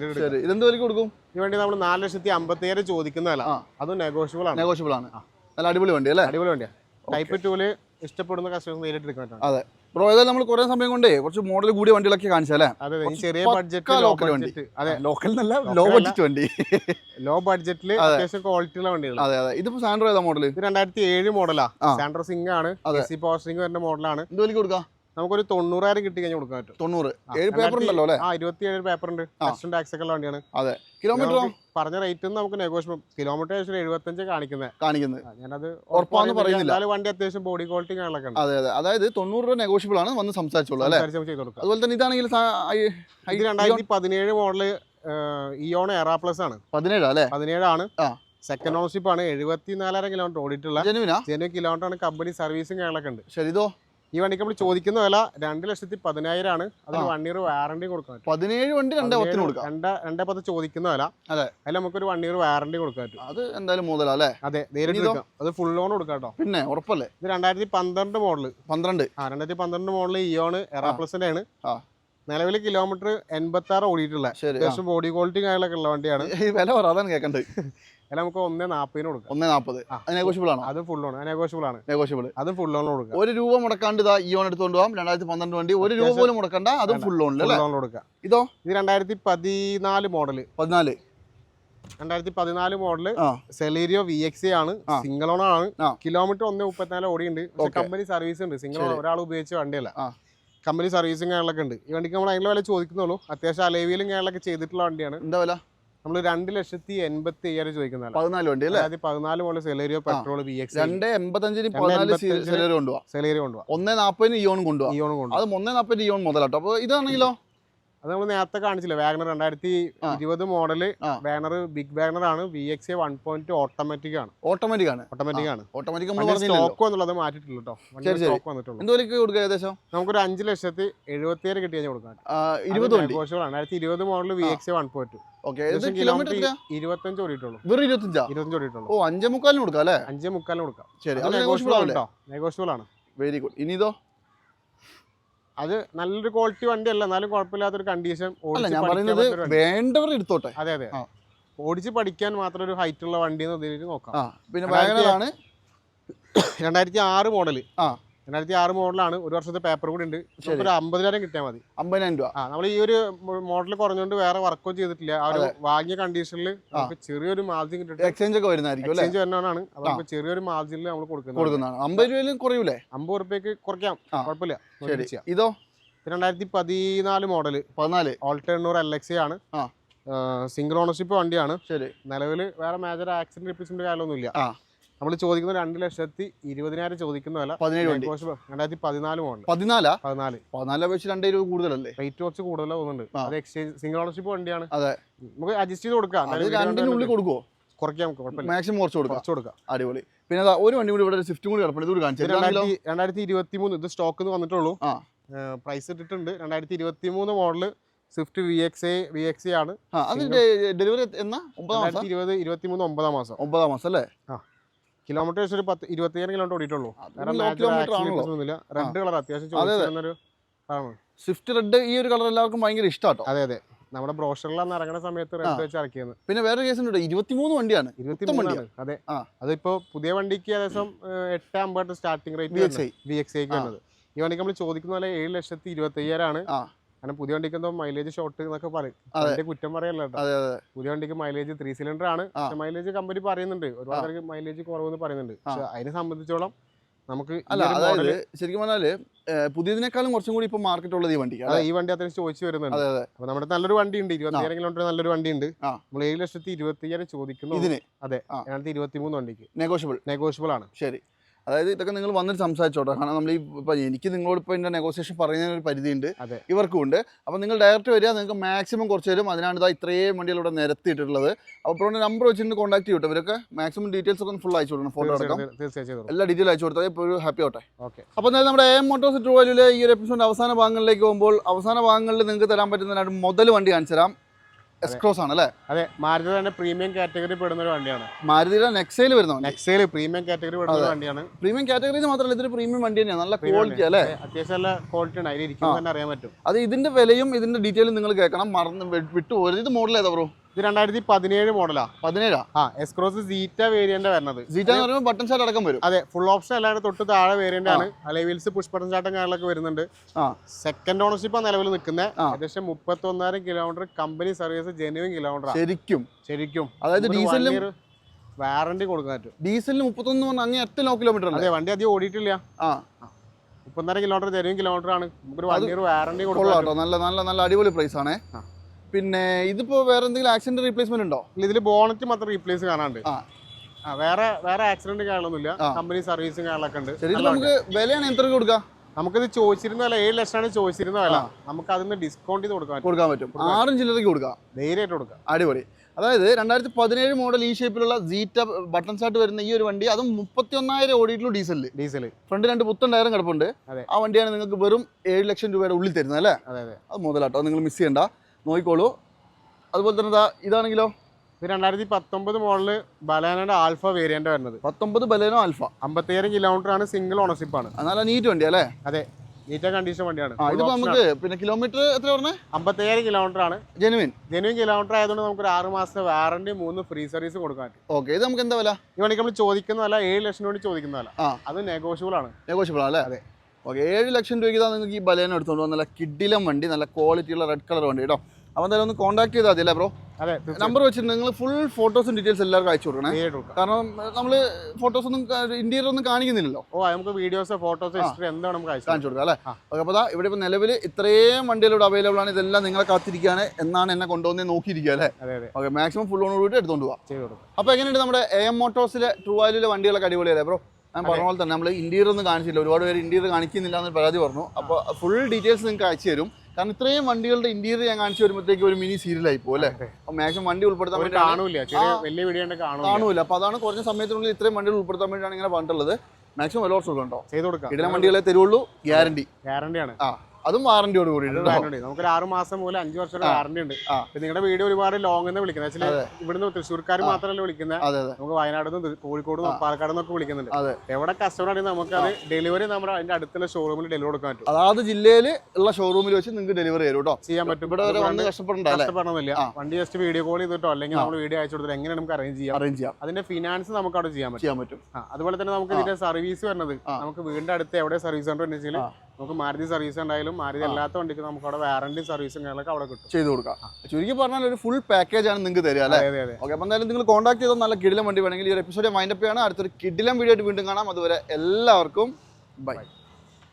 ഇതെന്ത് വിലക്ക് കൊടുക്കും?
ഈ വണ്ടി നമ്മൾ നാല് ലക്ഷത്തി അമ്പത്തിയേഴ് ഏഴ്
ചോദിക്കുന്നതല്ല.
അതും നെഗോഷ്യബിൾ ആണ്.
നെഗോഷ്യബിൾ ആണ്. നല്ല അടിപൊളി വണ്ടി അല്ലേ?
അടിപൊളി വണ്ടിയാണ് ടൈപ്പ് ടൂൽ ഇഷ്ടപ്പെടുന്ന കസ്റ്റമേഴ്സ് നേരിട്ട് എടുക്കാൻ
അതെ. ബ്രോ ഏതായാലും നമ്മൾ കുറേ സമയം കൊണ്ടേ കുറച്ച് മോഡൽ കൂടിയ വണ്ടികളൊക്കെ കാണിച്ചാലേ
ചെറിയ ബഡ്ജറ്റ് ലോ
വണ്ടി.
ബഡ്ജറ്റ് അതെ.
ലോക്കൽ എന്നല്ല ലോ ബഡ്ജറ്റ് വണ്ടി.
ലോ ബഡ്ജറ്റിൽ
അതെ.
അത്യാവശ്യം ക്വാളിറ്റി ഉള്ള വണ്ടികൾ
അതെ അതെ. ഇതിപ്പോ സാൻഡ്രോ ഏതാ മോഡൽ
ഇത് രണ്ടായിരത്തി ഏഴ് മോഡലാ സാൻഡ്രോ സിംഗ് ആണ് പവർ സിംഗ് വരുന്ന മോഡലാണ്
എന്ത് വലിക്ക് കൊടുക്കാം?
നമുക്കൊരു തൊണ്ണൂറായിരം കിട്ടി കഴിഞ്ഞാൽ കൊടുക്കാൻ പറ്റും.
തൊണ്ണൂറ്. ഏഴ് പേപ്പർ ഉണ്ടല്ലോ അല്ലേ?
ആ ഇരുപത്തി ഏഴ് പേപ്പർ ഉണ്ട് കസ്റ്റം ടാക്സ് ഒക്കെ ഉള്ള വണ്ടിയാണ്
അതെ
കിലോമീറ്റർ പറഞ്ഞ റേറ്റ് നമുക്ക് നെഗോഷ്യബിൾ കിലോമീറ്റർ ഏകദേശം എഴുപത്തഞ്ച് കാണിക്കുന്നത്
കാണിക്കുന്നത്
ഞാനത്
ഉറപ്പാന്ന് പറയുന്നില്ല.
വണ്ടി അത്യാവശ്യം ബോഡി ക്വാളിറ്റി കാണലൊക്കെ
അതെ അതെ. അതായത് തൊണ്ണൂറ് രൂപ നെഗോഷ്യബിൾ ആണ് വന്ന് സംസാരിച്ചോളൂ അല്ലേ? അതുപോലെ തന്നെ ഇതാണെങ്കിൽ
ഇത് രണ്ടായിരത്തി പതിനേഴ് മോഡൽ ഇയോൺ എറാ പ്ലസ് ആണ്.
പതിനേഴ് അല്ലേ?
പതിനേഴാണ്. സെക്കൻഡ് ഓണർഷിപ്പ് ആണ്. എഴുപത്തി നാലായിരം കിലോമീറ്റർ ഓടിയിട്ടുള്ള
ജനുവിനാ
ജനു കിലോമീറ്റർ ആണ്. കമ്പനി സർവീസും കാര്യങ്ങളൊക്കെ ഉണ്ട്.
ശരി ഇതോ?
ഈ വണ്ടിക്ക് നമ്മൾ ചോദിക്കുന്ന വില രണ്ട് ലക്ഷത്തി പതിനായിരം ആണ് അതിന്
ആ.
വൺ ഇയർ വാറണ്ടി കൊടുക്കാൻ
പതിനേഴ് വണ്ടി രണ്ടേ പത്തിന് കൊടുക്കാം.
രണ്ട് രണ്ടേ പത്ത് ചോദിക്കുന്ന വില.
അതെ.
അതിൽ നമുക്കൊരു വൺ ഇയർ വാറണ്ടി കൊടുക്കാൻ പറ്റും.
അത് എന്തായാലും മുതലാ അല്ലേ?
അതെ നേരിട്ട്? എടുക്കാം. അത് ഫുൾ ലോൺ കൊടുക്കാം കേട്ടോ.
പിന്നെ ഉറപ്പല്ലേ?
ഇത് രണ്ടായിരത്തി പന്ത്രണ്ട് മോഡൽ
പന്ത്രണ്ട്.
ആ രണ്ടായിരത്തി പന്ത്രണ്ട് മോഡൽ ഇയോണ് എറാ. പ്ലസിന്റെ ആണ്. നിലവിൽ കിലോമീറ്റർ എൺപത്തി ആറ് ഓടിയിട്ടുള്ള. ബോഡി ക്വാളിറ്റി കാര്യങ്ങളൊക്കെ ഉള്ള വണ്ടിയാണ്.
ഈ വില പറ അതാണ്
അതിൽ നമുക്ക് ഒന്നേ നാൽപ്പതിന് കൊടുക്കാം.
ഒന്നേ നാൽപ്പത് നെഗോഷ്യബിൾ ആണോ?
അത് ഫുൾ ലോൺ നെഗോഷ്യബിൾ ആണ്.
നെഗോഷ്യബിൾ
അത് ഫുൾ ലോൺ കൊടുക്കാം.
ഒരു രൂപ മുടക്കാണ്ട് ഇതാ ഈ ഓൺ എടുത്തുകൊണ്ട് പോകാം രണ്ടായിരത്തി പന്ത്രണ്ട് വണ്ടി. ഒരു രൂപ പോലും മുടക്കണ്ട. അതും. ഫുൾ ലോണിൽ
ഫുൾ
അല്ലേ?
ലോൺ കൊടുക്കാം.
ഇതോ?
ഇത് രണ്ടായിരത്തി പതിനാല്. മോഡൽ
പതിനാല്
രണ്ടായിരത്തി പതിനാല്
മോഡൽ
സെലീരിയോ വി എക്സ് ആണ് സിംഗിൾ ഓൺ ആണ്. കിലോമീറ്റർ ഒന്ന് മുപ്പത്തിനാല് ഓടിയുണ്ട്. കമ്പനി സർവീസ് ഉണ്ട്. സിംഗിൾ
ഓൺ
ഒരാൾ ഉപയോഗിച്ച വണ്ടിയല്ല. കമ്പനി സർവീസും കാര്യങ്ങളൊക്കെ ഉണ്ട്. ഈ വണ്ടിക്ക് നമ്മൾ അതിന്റെ വില ചോദിക്കുന്നുള്ളൂ. അത്യാവശ്യം അലേവിയിലും കാര്യങ്ങളൊക്കെ ചെയ്തിട്ടുള്ള വണ്ടിയാണ്.
എന്താ വില?
നമ്മൾ രണ്ട് ലക്ഷത്തി എൺപത്തി അയ്യായിരം ചോദിക്കുന്ന
പതിനാല് വണ്ടി അല്ലേ?
അതായത് പതിനാല് model Celerio petrol V X
രണ്ട് എൺപത്തഞ്ചിന് പതിനാല് സിലറി കൊണ്ടുപോവാം
സെലേരിയോ കൊണ്ടുപോകാം
ഒന്നേ നാൽപ്പതിന് ഇയോൺ കൊണ്ടുപോകാം
ഇയോൺ കൊണ്ടുപോകാം
അത് ഒന്നേ നാൽപ്പതിന് ഇയോൺ മുതലാട്ടോ. അപ്പോൾ ഇതാണെങ്കിലോ?
അത് നമ്മൾ നേരത്തെ കാണിച്ചില്ല വാഗണർ രണ്ടായിരത്തി. ഇരുപത്
മോഡൽ.
വാഗണർ ബിഗ് വാഗണർ ആണ് V X one point automatic ആണ്.
ഓട്ടോമാറ്റിക് ആണ്.
ഓട്ടോമാറ്റിക് ആണ്.
ഓട്ടോമാറ്റിക്
സ്റ്റോക്ക് എന്നുള്ളത് മാറ്റിയിട്ടില്ല കേട്ടോ. സ്റ്റോക്ക് വന്നിട്ടുള്ളൂ.
എന്ത് വിലക്ക് കൊടുക്കുക ഏകദേശം?
നമുക്കൊരു അഞ്ച് ലക്ഷത്തി എഴുപത്തിയേഴ് കിട്ടിയാൽ കൊടുക്കാം
ഇരുപത്
രണ്ടായിരത്തി ഇരുപത് model V X one point
okay kilometre എത്രയാ?
ഇരുപത്തഞ്ച് ഓടിയിട്ടുള്ളൂ.
വെറും ഇരുപത്തഞ്ചാ?
ഇരുപത്തഞ്ച് ഓടിയിട്ടുള്ളൂ.
ഓ അഞ്ചേ മുക്കാലിന് കൊടുക്കാം അല്ലേ?
അഞ്ച് മുക്കാലിന് കൊടുക്കാം.
ശരി
അത് നെഗോഷ്യബിൾ ആണ് നെഗോഷ്യബിൾ ആണ്.
വെരി ഗുഡ്
അത് നല്ലൊരു ക്വാളിറ്റി വണ്ടി അല്ല എന്നാലും കുഴപ്പമില്ലാത്തൊരു കണ്ടീഷൻ
അല്ല ഞാൻ പറയുന്നത് വേണ്ടവർ എടുത്തോട്ടെ?
അതെ അതെ. ഓടിച്ച് പഠിക്കാൻ മാത്രം ഒരു ഹൈറ്റ് ഉള്ള വണ്ടി എന്ന് നോക്കാം.
പിന്നെ
രണ്ടായിരത്തി ആറ് മോഡൽ
ആ.
രണ്ടായിരത്തി ആറ് മോഡലാണ്. ഒരു വർഷത്തെ പേപ്പർ കൂടി ഉണ്ട്. ഒരു അമ്പതിനായിരം കിട്ടിയാൽ മതി.
അമ്പതിനായിരം രൂപ.
ആ നമ്മൾ ഈ ഒരു മോഡൽ കുറഞ്ഞുകൊണ്ട് വേറെ വർക്കും ചെയ്തിട്ടില്ല. ആ ഒരു വാങ്ങിയ കണ്ടീഷനിൽ നമുക്ക് ചെറിയൊരു മാർജിൻ
എക്സ്ചേഞ്ച് ഒക്കെ വരുന്നതായിരിക്കും
എക്സ്ചേഞ്ച് വരുന്നതാണ് അപ്പൊ ചെറിയൊരു മാർജിനിൽ നമ്മൾ കൊടുക്കുന്നത്
കൊടുക്കുന്നതാണ്. അമ്പത് രൂപയിലും കുറയൂലേ?
അമ്പത് രൂപയ്ക്ക് കുറയ്ക്കാം. കുഴപ്പമില്ല.
ശരി. ഇതോ?
രണ്ടായിരത്തി പതിനാല് മോഡൽ
പതിനാല്.
ഓൾട്ടർണൂർ എൽ എക്സ് ആണ്. സിംഗിൾ ഓണർഷിപ്പ് വണ്ടിയാണ്.
ശരി.
നിലവിൽ വേറെ മേജർ ആക്സിഡന്റ് റിപ്പീസിന്റെ കാര്യമൊന്നുമില്ല. നമ്മൾ ചോദിക്കുന്ന രണ്ട് ലക്ഷത്തി ഇരുപതിനായിരം ചോദിക്കുന്ന വില
പതിനേഴ് വണ്ടി.
negotiable. രണ്ടായിരത്തി പതിനാല് മോഡൽ
പതിനാലാ?
പതിനാല്.
പതിനാല് വെച്ച് രണ്ടേ കൂടുതലല്ലേ?
റേറ്റ് കുറച്ച് തോന്നുന്നുണ്ട്. അത് എക്സ്ചേഞ്ച് സിംഗിൾ ഓണർഷിപ്പ് വണ്ടിയാണ്.
അതെ.
നമുക്ക് അഡ്ജസ്റ്റ് ചെയ്ത് കൊടുക്കാം.
രണ്ടിനുള്ളിൽ
കുറയ്ക്കാം
മാക്സിമം കുറച്ച് കൊടുക്കാം.
കുറച്ച് കൊടുക്കാം.
അടിപൊളി. പിന്നെ ഒരു വണ്ടി കൂടി ഇവിടെ സ്വിഫ്റ്റും കൂടി കിടപ്പുണ്ട്. ഇതുകൂടി
ഇത്
കാണിച്ചു
രണ്ടായിരത്തി ഇരുപത്തി മൂന്ന് ഇത് സ്റ്റോക്ക് വന്നിട്ടുള്ളൂ.
ആ.
പ്രൈസ് ഇട്ടിട്ടുണ്ട്. രണ്ടായിരത്തി ഇരുപത്തി മൂന്ന് model Swift V X A V X ആണ്.
ആ ഡെലിവറി എന്നാ? ഒമ്പതാം മാസം?
ഇരുപത് ഇരുപത്തി മൂന്ന് ഒമ്പതാം മാസം.
ഒമ്പതാം മാസം അല്ലേ?
കിലോമീറ്റർ ഒരു പത്ത് ഇരുപത്തിയേഴ് കിലോമീറ്റർ ഓടിയിട്ടുള്ളൂ. റെഡ് കളർ അത്യാവശ്യം
സ്വിഫ്റ്റ് റെഡ് ഈ ഒരു കളർ എല്ലാവർക്കും ഭയങ്കര ഇഷ്ടാട്ടോ.
അതെ അതെ. നമ്മുടെ ബ്രോഷറിലാണ് ഇറങ്ങുന്ന സമയത്ത് റെഡ് വെച്ച് ഇറക്കിയത്.
പിന്നെ വേറെ കേസ് ഉണ്ട് ഇരുപത്തിമൂന്ന് വണ്ടിയാണ്.
ഇരുപത്തി
മൊത്തം
മൂന്നാണ് അതെ.
ആ.
അതിപ്പോ പുതിയ വണ്ടിക്ക് ഏകദേശം എട്ട് അമ്പത് സ്റ്റാർട്ടിംഗ് റേറ്റ് വി എക്സ് ഐക്ക്
ആ.
ഈ വണ്ടിക്ക് നമ്മൾ ചോദിക്കുന്ന പോലെ ഏഴ് ലക്ഷത്തി ഇരുപത്തി അയ്യായിരമാണ്. കാരണം പുതിയ വണ്ടിക്ക് എന്തോ മൈലേജ് ഷോർട്ട് എന്നൊക്കെ പറയും.
അതെ.
അതിന്റെ കുറ്റം പറയല്ലോ പുതിയ വണ്ടിക്ക് മൈലേജ് ത്രീ സിലിണ്ടർ ആണ്. മൈലേജ് കമ്പനി പറയുന്നുണ്ട്. ഒരുപാട് പേർക്ക് മൈലേജ് കുറവെന്ന് പറയുന്നുണ്ട്. പക്ഷെ അതിനെ സംബന്ധിച്ചോളം നമുക്ക്
അല്ല അതായത് ശരിക്കും പറഞ്ഞാൽ പുതിയതിനേക്കാളും കുറച്ചും കൂടി ഇപ്പൊ മാർക്കറ്റ് ഉള്ളത് ഈ
വണ്ടി ഈ വണ്ടി അത്രയും ചോദിച്ചു വരുന്നുണ്ട്. അപ്പൊ നമ്മുടെ നല്ലൊരു വണ്ടി ഉണ്ട് ഇരുപത്തിയായിരം കിലോമീറ്റർ നല്ലൊരു വണ്ടി ഉണ്ട്. നമ്മൾ ഏഴ് ലക്ഷത്തി ഇരുപത്തി അയ്യായിരം ചോദിക്കുന്നു.
ഇതിന്?
അതെ
ഇരുപത്തിമൂന്ന്
രണ്ടായിരത്തി ഇരുപത്തി മൂന്ന് വണ്ടിക്ക്.
നെഗോഷ്യബിൾ
നെഗോഷ്യബിൾ ആണ്.
ശരി. അതായത് ഇതൊക്കെ നിങ്ങൾ വന്നിട്ട് സംസാരിച്ചോട്ടോ. കാരണം നമ്മൾ ഈ ഇപ്പം എനിക്ക് നിങ്ങളോട് ഇപ്പോൾ എന്റെ നെഗോസിയേഷൻ പറയുന്ന ഒരു പരിധിയുണ്ട്. ഇവർക്കും ഉണ്ട്. അപ്പോൾ നിങ്ങൾ ഡയറക്റ്റ് വരിക നിങ്ങൾക്ക് മാക്സിമം കുറച്ച് തരും അതിനാണ് ഇതാ ഇത്രയും വണ്ടികൾ ഇവിടെ നിരത്തിയിട്ടുള്ളത് അപ്പോൾ നമ്പർ വെച്ചിട്ട് കോൺടാക്ട് ചെയ്യട്ടെ ഇവരൊക്കെ മാക്സിമം ഡീറ്റെയിൽസ് ഒക്കെ ഫുൾ അയച്ചു കൊടുക്കണം. ഫോട്ടോ അടക്കം എല്ലാ ഡീറ്റെയിൽ അയച്ചു കൊടുത്താൽ ഇപ്പോൾ ഒരു ഹാപ്പി ആവട്ടെ.
ഓക്കെ.
അപ്പോൾ എന്തായാലും നമ്മുടെ എം മോട്ടോസ് ട്രൂവാലിലെ ഈ ഒരു എപ്പിസോഡ് അവസാന ഭാഗങ്ങളിലേക്ക് പോകുമ്പോൾ അവസാന ഭാഗങ്ങളിൽ നിങ്ങൾക്ക് തരാൻ പറ്റുന്ന രണ്ട് മുതൽ വണ്ടി കാണിച്ചു തരാം. എക്സ്ക്രോസ് ആണ് അല്ലേ
അതെ മാരുതി തന്നെ പ്രീമിയം കാറ്റഗറി പെടുന്ന ഒരു വണ്ടിയാണ്.
മാരുതിയുടെ നെക്സയിൽ വരുന്ന?
നെക്സയിൽ പ്രീമിയം കാറ്റഗറി പെടുന്ന ഒരു വണ്ടിയാണ്.
പ്രീമിയം കാറ്റഗറിയിൽ മാത്രമല്ല ഇതൊരു പ്രീമിയം വണ്ടി തന്നെയാണ്. നല്ല ക്വാളിറ്റി അല്ലേ?
അതെ, അത്യാവശ്യം നല്ല ക്വാളിറ്റി ആണ് അതിൽ ഇരിക്കുമ്പോൾ തന്നെ അറിയാൻ പറ്റും.
അത് ഇതിന്റെ വിലയും ഇതിന്റെ ഡീറ്റെയിലും നിങ്ങൾ കേൾക്കണം. മറന്ന് വിട്ടു പോരുത് ഇത് മോഡൽ ഏതാ ബ്രോ
ഇത് രണ്ടായിരത്തി പതിനേഴ് മോഡലാ.
പതിനേഴാ?
ആ എസ്ക്രോസ് സീറ്റ വേരിയന്റ് വരുന്നത്.
സീറ്റ എന്ന് പറയുമ്പോൾ ബട്ടൺ ഷാറ്റ് അടക്കം വരും.
അതെ ഫുൾ ഓപ്ഷൻ അല്ലാതെ തൊട്ട് താഴെ വേരിയന്റ് ആണ്. വീൽസ് പുഷ് ബട്ടൺ ചാട്ടം കാര്യങ്ങളൊക്കെ വരുന്നുണ്ട്.
ആ.
സെക്കൻഡ് ഓണർഷിപ്പ് നിലവിൽ നിൽക്കുന്നത് ഏകദേശം മുപ്പത്തി ഒന്നായിരം kilometre company service genuine kilometre
ശരിക്കും.
ശരിക്കും.
അതായത് ഡീസലിന്
വാറണ്ടി കൊടുക്കാൻ പറ്റും.
ഡീസലിന് മുപ്പത്തൊന്ന് പറഞ്ഞാൽ അങ്ങനെ എത്ര ലോ കിലോമീറ്റർ
അതെ വണ്ടി അധികം ഓടിയിട്ടില്ല.
ആ.
മുപ്പത്തിനാല് കിലോമീറ്റർ ജെനുവിൻ കിലോമീറ്റർ ആണ്. വൺ ഇയർ വാറണ്ടി കൊടുക്കാം
കേട്ടോ. നല്ല നല്ല നല്ല അടിപൊളി പ്രൈസ് ആണേ.
ആ.
പിന്നെ ഇതിപ്പോ വേറെ എന്തെങ്കിലും ആക്സിഡന്റ് റീപ്ലേസ്മെന്റ് ഉണ്ടോ?
ഇതിൽ ബോണറ്റ് മാത്രം റീപ്ലേസ് കാണാണ്ട്.
ആ.
ആ വേറെ വേറെ ആക്സിഡന്റ് കാണുന്നില്ല
ആ.
കമ്പനി സർവീസും കാണലൊക്കെ ഉണ്ട്.
ശരി ഇത്
നല്ല
നമുക്ക് വിലയാണ് എത്ര കൊടുക്കാം?
നമുക്കിത് ചോദിച്ചിരുന്ന വില ഏഴ് ലക്ഷമാണ് ചോദിച്ചിരുന്ന വില. നമുക്ക് അതിന് ഡിസ്കൗണ്ട് ചെയ്ത് കൊടുക്കാൻ പറ്റും.
കൊടുക്കാൻ പറ്റും. ആറും ചില്ലറയ്ക്ക് കൊടുക്കാം.
ധൈര്യമായിട്ട് കൊടുക്കാം.
അടിപൊളി. അതായത് രണ്ടായിരത്തി പതിനേഴ് മോഡൽ ഈ ഷേപ്പിലുള്ള സീറ്റ ബട്ടൺ ഷാട്ട് വരുന്ന ഈ ഒരു വണ്ടി അതും മുപ്പത്തി ഒന്നായിരം ഓടിയിട്ടുള്ള ഡീസലിൽ
ഡീസൽ
ഫ്രണ്ട് രണ്ട് പുത്തൻ ടയറും കിടപ്പുണ്ട്.
അതെ.
ആ വണ്ടിയാണ് നിങ്ങൾക്ക് വെറും ഏഴ് ലക്ഷം രൂപയുടെ ഉള്ളിൽ തരുന്നത് അല്ലേ?
അതെ അതെ.
അത് മുതലാട്ടോ നിങ്ങൾ മിസ് ചെയ്യണ്ട. നോക്കിക്കോളൂ. അതുപോലെ തന്നെ ഇതാണെങ്കിലോ?
ഇത് രണ്ടായിരത്തി പത്തൊമ്പത് മോഡൽ ബലാനയുടെ ആൽഫ വേരിയന്റ് വരുന്നത്.
പത്തൊമ്പത് ബലേനോ ആൽഫ.
അമ്പത്തിയേഴ് കിലോമീറ്റർ ആണ് സിംഗിൾ ഓണർഷിപ്പ് ആണ്.
അതല്ല നല്ല നീറ്റ് വണ്ടി അല്ലേ?
അതെ. നീറ്റ കണ്ടീഷൻ വണ്ടിയാണ്.
ഇതിപ്പോ നമുക്ക് പിന്നെ കിലോമീറ്റർ എത്ര പറഞ്ഞത്
അമ്പത്തേഴ് കിലോമീറ്റർ ആണ്.
ജെനുവിൻ
ജെനുവിൻ കിലോമീറ്റർ ആയതുകൊണ്ട് നമുക്ക് ഒരു ആറ് മാസത്തെ വാറണ്ടി മൂന്ന് ഫ്രീ സർവീസ് കൊടുക്കാൻ
ഓക്കെ ഇത് നമുക്ക് എന്താ വില?
ഈ വണ്ടിക്ക് നമ്മൾ ചോദിക്കുന്നതല്ല ഏഴ് ലക്ഷം വേണ്ടി ചോദിക്കുന്നതല്ല.
ആ.
അത് നെഗോഷ്യബിൾ ആണ്.
നെഗോഷ്യബിൾ അല്ലേ?
അതെ.
ഓക്കെ ഏഴ് ലക്ഷം രൂപയ്ക്ക് തന്നെ നിങ്ങൾക്ക് ഈ ബലേനോ എടുത്തുകൊണ്ട് നല്ല കിഡിലം വണ്ടി നല്ല ക്വാളിറ്റിയുള്ള റെഡ് കളർ വണ്ടി കേട്ടോ അപ്പോൾ എന്തായാലും ഒന്ന് കോൺടാക്ട് ചെയ്താൽ മതി അല്ലേ ബ്രോ
അതെ
നമ്പർ വെച്ചിട്ട് നിങ്ങൾ ഫുൾ ഫോട്ടോസും ഡീറ്റെയിൽസ് എല്ലാവർക്കും അയച്ചു കൊടുക്കണേ. കാരണം നമ്മൾ ഫോട്ടോസ് ഒന്നും ഇന്റീരിയർ ഒന്നും കാണിക്കുന്നില്ലല്ലോ.
ഓ നമുക്ക് വീഡിയോസ് ഫോട്ടോസ് ഹിസ്റ്ററി എന്താണ് നമുക്ക്
കാണിച്ചു കൊടുക്കാം അല്ലേ. ഓക്കെ അപ്പോൾ ഇവിടെ ഇപ്പോൾ നിലവിൽ ഇത്രയും വണ്ടികൾ ഇവിടെ അവൈലബിൾ ആണ്. ഇതെല്ലാം നിങ്ങളെ കാത്തിരിക്കുകയാണ് എന്നാണ് എന്നെ കൊണ്ടുവന്നേ നോക്കിയിരിക്കുക അല്ലേ? ഓക്കെ മാക്സിമം ഫുൾ ഓൺ കൂടി എടുത്തുകൊണ്ട് പോവാം.
ചെയ്തു കൊടുക്കാം.
അപ്പോൾ എങ്ങനെയുണ്ട് നമ്മുടെ എ എം മോട്ടോഴ്സിലെ ട്രൂവാലിലെ വണ്ടികളൊക്കെ അടിപൊളിയല്ലേ ബ്രോ ഞാൻ പറഞ്ഞ പോലെ തന്നെ നമ്മൾ ഇന്റീരിയർ ഒന്നും കാണിച്ചില്ല. ഒരുപാട് പേര് ഇന്റീരിയർ കാണിക്കുന്നില്ല എന്ന് പരാതി പറഞ്ഞു. അപ്പോൾ ഫുൾ ഡീറ്റെയിൽസ് നിങ്ങൾക്ക് അയച്ചു തരും. കാരണം ഇത്രയും വണ്ടികളുടെ ഇന്റീരിയർ ഞാൻ കാണിച്ചു വരുമ്പോഴത്തേക്ക് ഒരു മിനി സീരിയലായി പോകും അല്ലേ? അപ്പോൾ മാക്സിമം വണ്ടി ഉൾപ്പെടുത്താൻ വേണ്ടി
കാണൂല വലിയ വീഡിയോ
അപ്പോൾ അതാണ് കുറഞ്ഞ സമയത്തിനുള്ളിൽ ഇത്രയും വണ്ടികൾ ഉൾപ്പെടുത്താൻ വേണ്ടിയാണ് ഇങ്ങനെ പറഞ്ഞിട്ടുള്ളത്. മാക്സിമം എല്ലാ വർഷം ഉണ്ടോ?
ചെയ്ത് കൊടുക്കാം.
ഇടന വണ്ടികളെ തരുള്ളൂ. ഗ്യാരണ്ടി
ഗ്യാരണ്ടിയാണ്
ആ. അതും വാറന്റിയോട് കൂടി
നമുക്ക് ആറ് മാസം മുതൽ അഞ്ച് വർഷം വാറന്റി ഉണ്ട്. നിങ്ങളുടെ വീഡിയോ ഒരുപാട് ലോങ് എന്ന് വിളിക്കുന്നത്. വെച്ചാൽ ഇവിടുന്ന് തൃശ്ശൂർക്കാർ മാത്രമല്ല വിളിക്കുന്നത് നമുക്ക് വയനാട് കോഴിക്കോട് പാലക്കാട് നിന്നൊക്കെ വിളിക്കുന്നുണ്ട്. എവിടെ കസ്റ്റമർ ആണെങ്കിൽ നമുക്ക് അത് ഡെലിവറി നമ്മുടെ അതിന്റെ അടുത്തുള്ള ഷോറൂമിൽ ഡെലിവറി കൊടുക്കാൻ പറ്റും.
അതാത് ജില്ലയിൽ ഉള്ള ഷോറൂമിൽ വെച്ച് നിങ്ങൾക്ക് ഡെലിവറി തരും കേട്ടോ
ചെയ്യാൻ പറ്റും.
ഇവിടെ വരെ വന്ന് കഷ്ടപ്പെടണ്ട
കഷ്ടപ്പെടണമെന്നില്ല. വണ്ടി ജസ്റ്റ് വീഡിയോ കോൾ ചെയ്തിട്ടോ അല്ലെങ്കിൽ നമ്മൾ വീഡിയോ അയച്ചു കൊടുത്തിട്ട് എങ്ങനെ നമുക്ക് അറേഞ്ച് ചെയ്യാം.
അറേഞ്ച് ചെയ്യാം.
അതിന്റെ ഫിനാൻസ് നമുക്ക് അവിടെ ചെയ്യാൻ പറ്റും. അതുപോലെ തന്നെ നമുക്ക് ഇതിന്റെ സർവീസ് വരുന്നത്. നമുക്ക് വീടിന്റെ അടുത്ത് എവിടെ സർവീസ് സെന്റർ ഉണ്ടെങ്കിൽ
ആ.
നമുക്ക് മാരുതി സർവീസ് ഉണ്ടായാലും മാരുതി അല്ലാത്ത വണ്ടിക്ക് നമുക്ക് അവിടെ വാറണ്ടി സർവീസും കാര്യങ്ങളൊക്കെ അവിടെ കിട്ടും.
ചെയ്തു കൊടുക്കാം. ചുരുക്കി പറഞ്ഞാൽ ഒരു ഫുൾ പാക്കേജ് ആണ് നിങ്ങൾക്ക് തരിക അല്ലേ?
അതെ അതെ അതെ.
ഓക്കെ അപ്പം എന്തായാലും നിങ്ങൾ കോൺടാക്ട് ചെയ്തോ നല്ല കിടിലം വണ്ടി വേണമെങ്കിൽ ഈ ഒരു എപ്പിസോഡ് വൈൻഡപ്പ് ചെയ്യണം അടുത്തൊരു കിടിലം വീഡിയോ ആയിട്ട് വീണ്ടും കാണാം. അതുവരെ എല്ലാവർക്കും ബൈ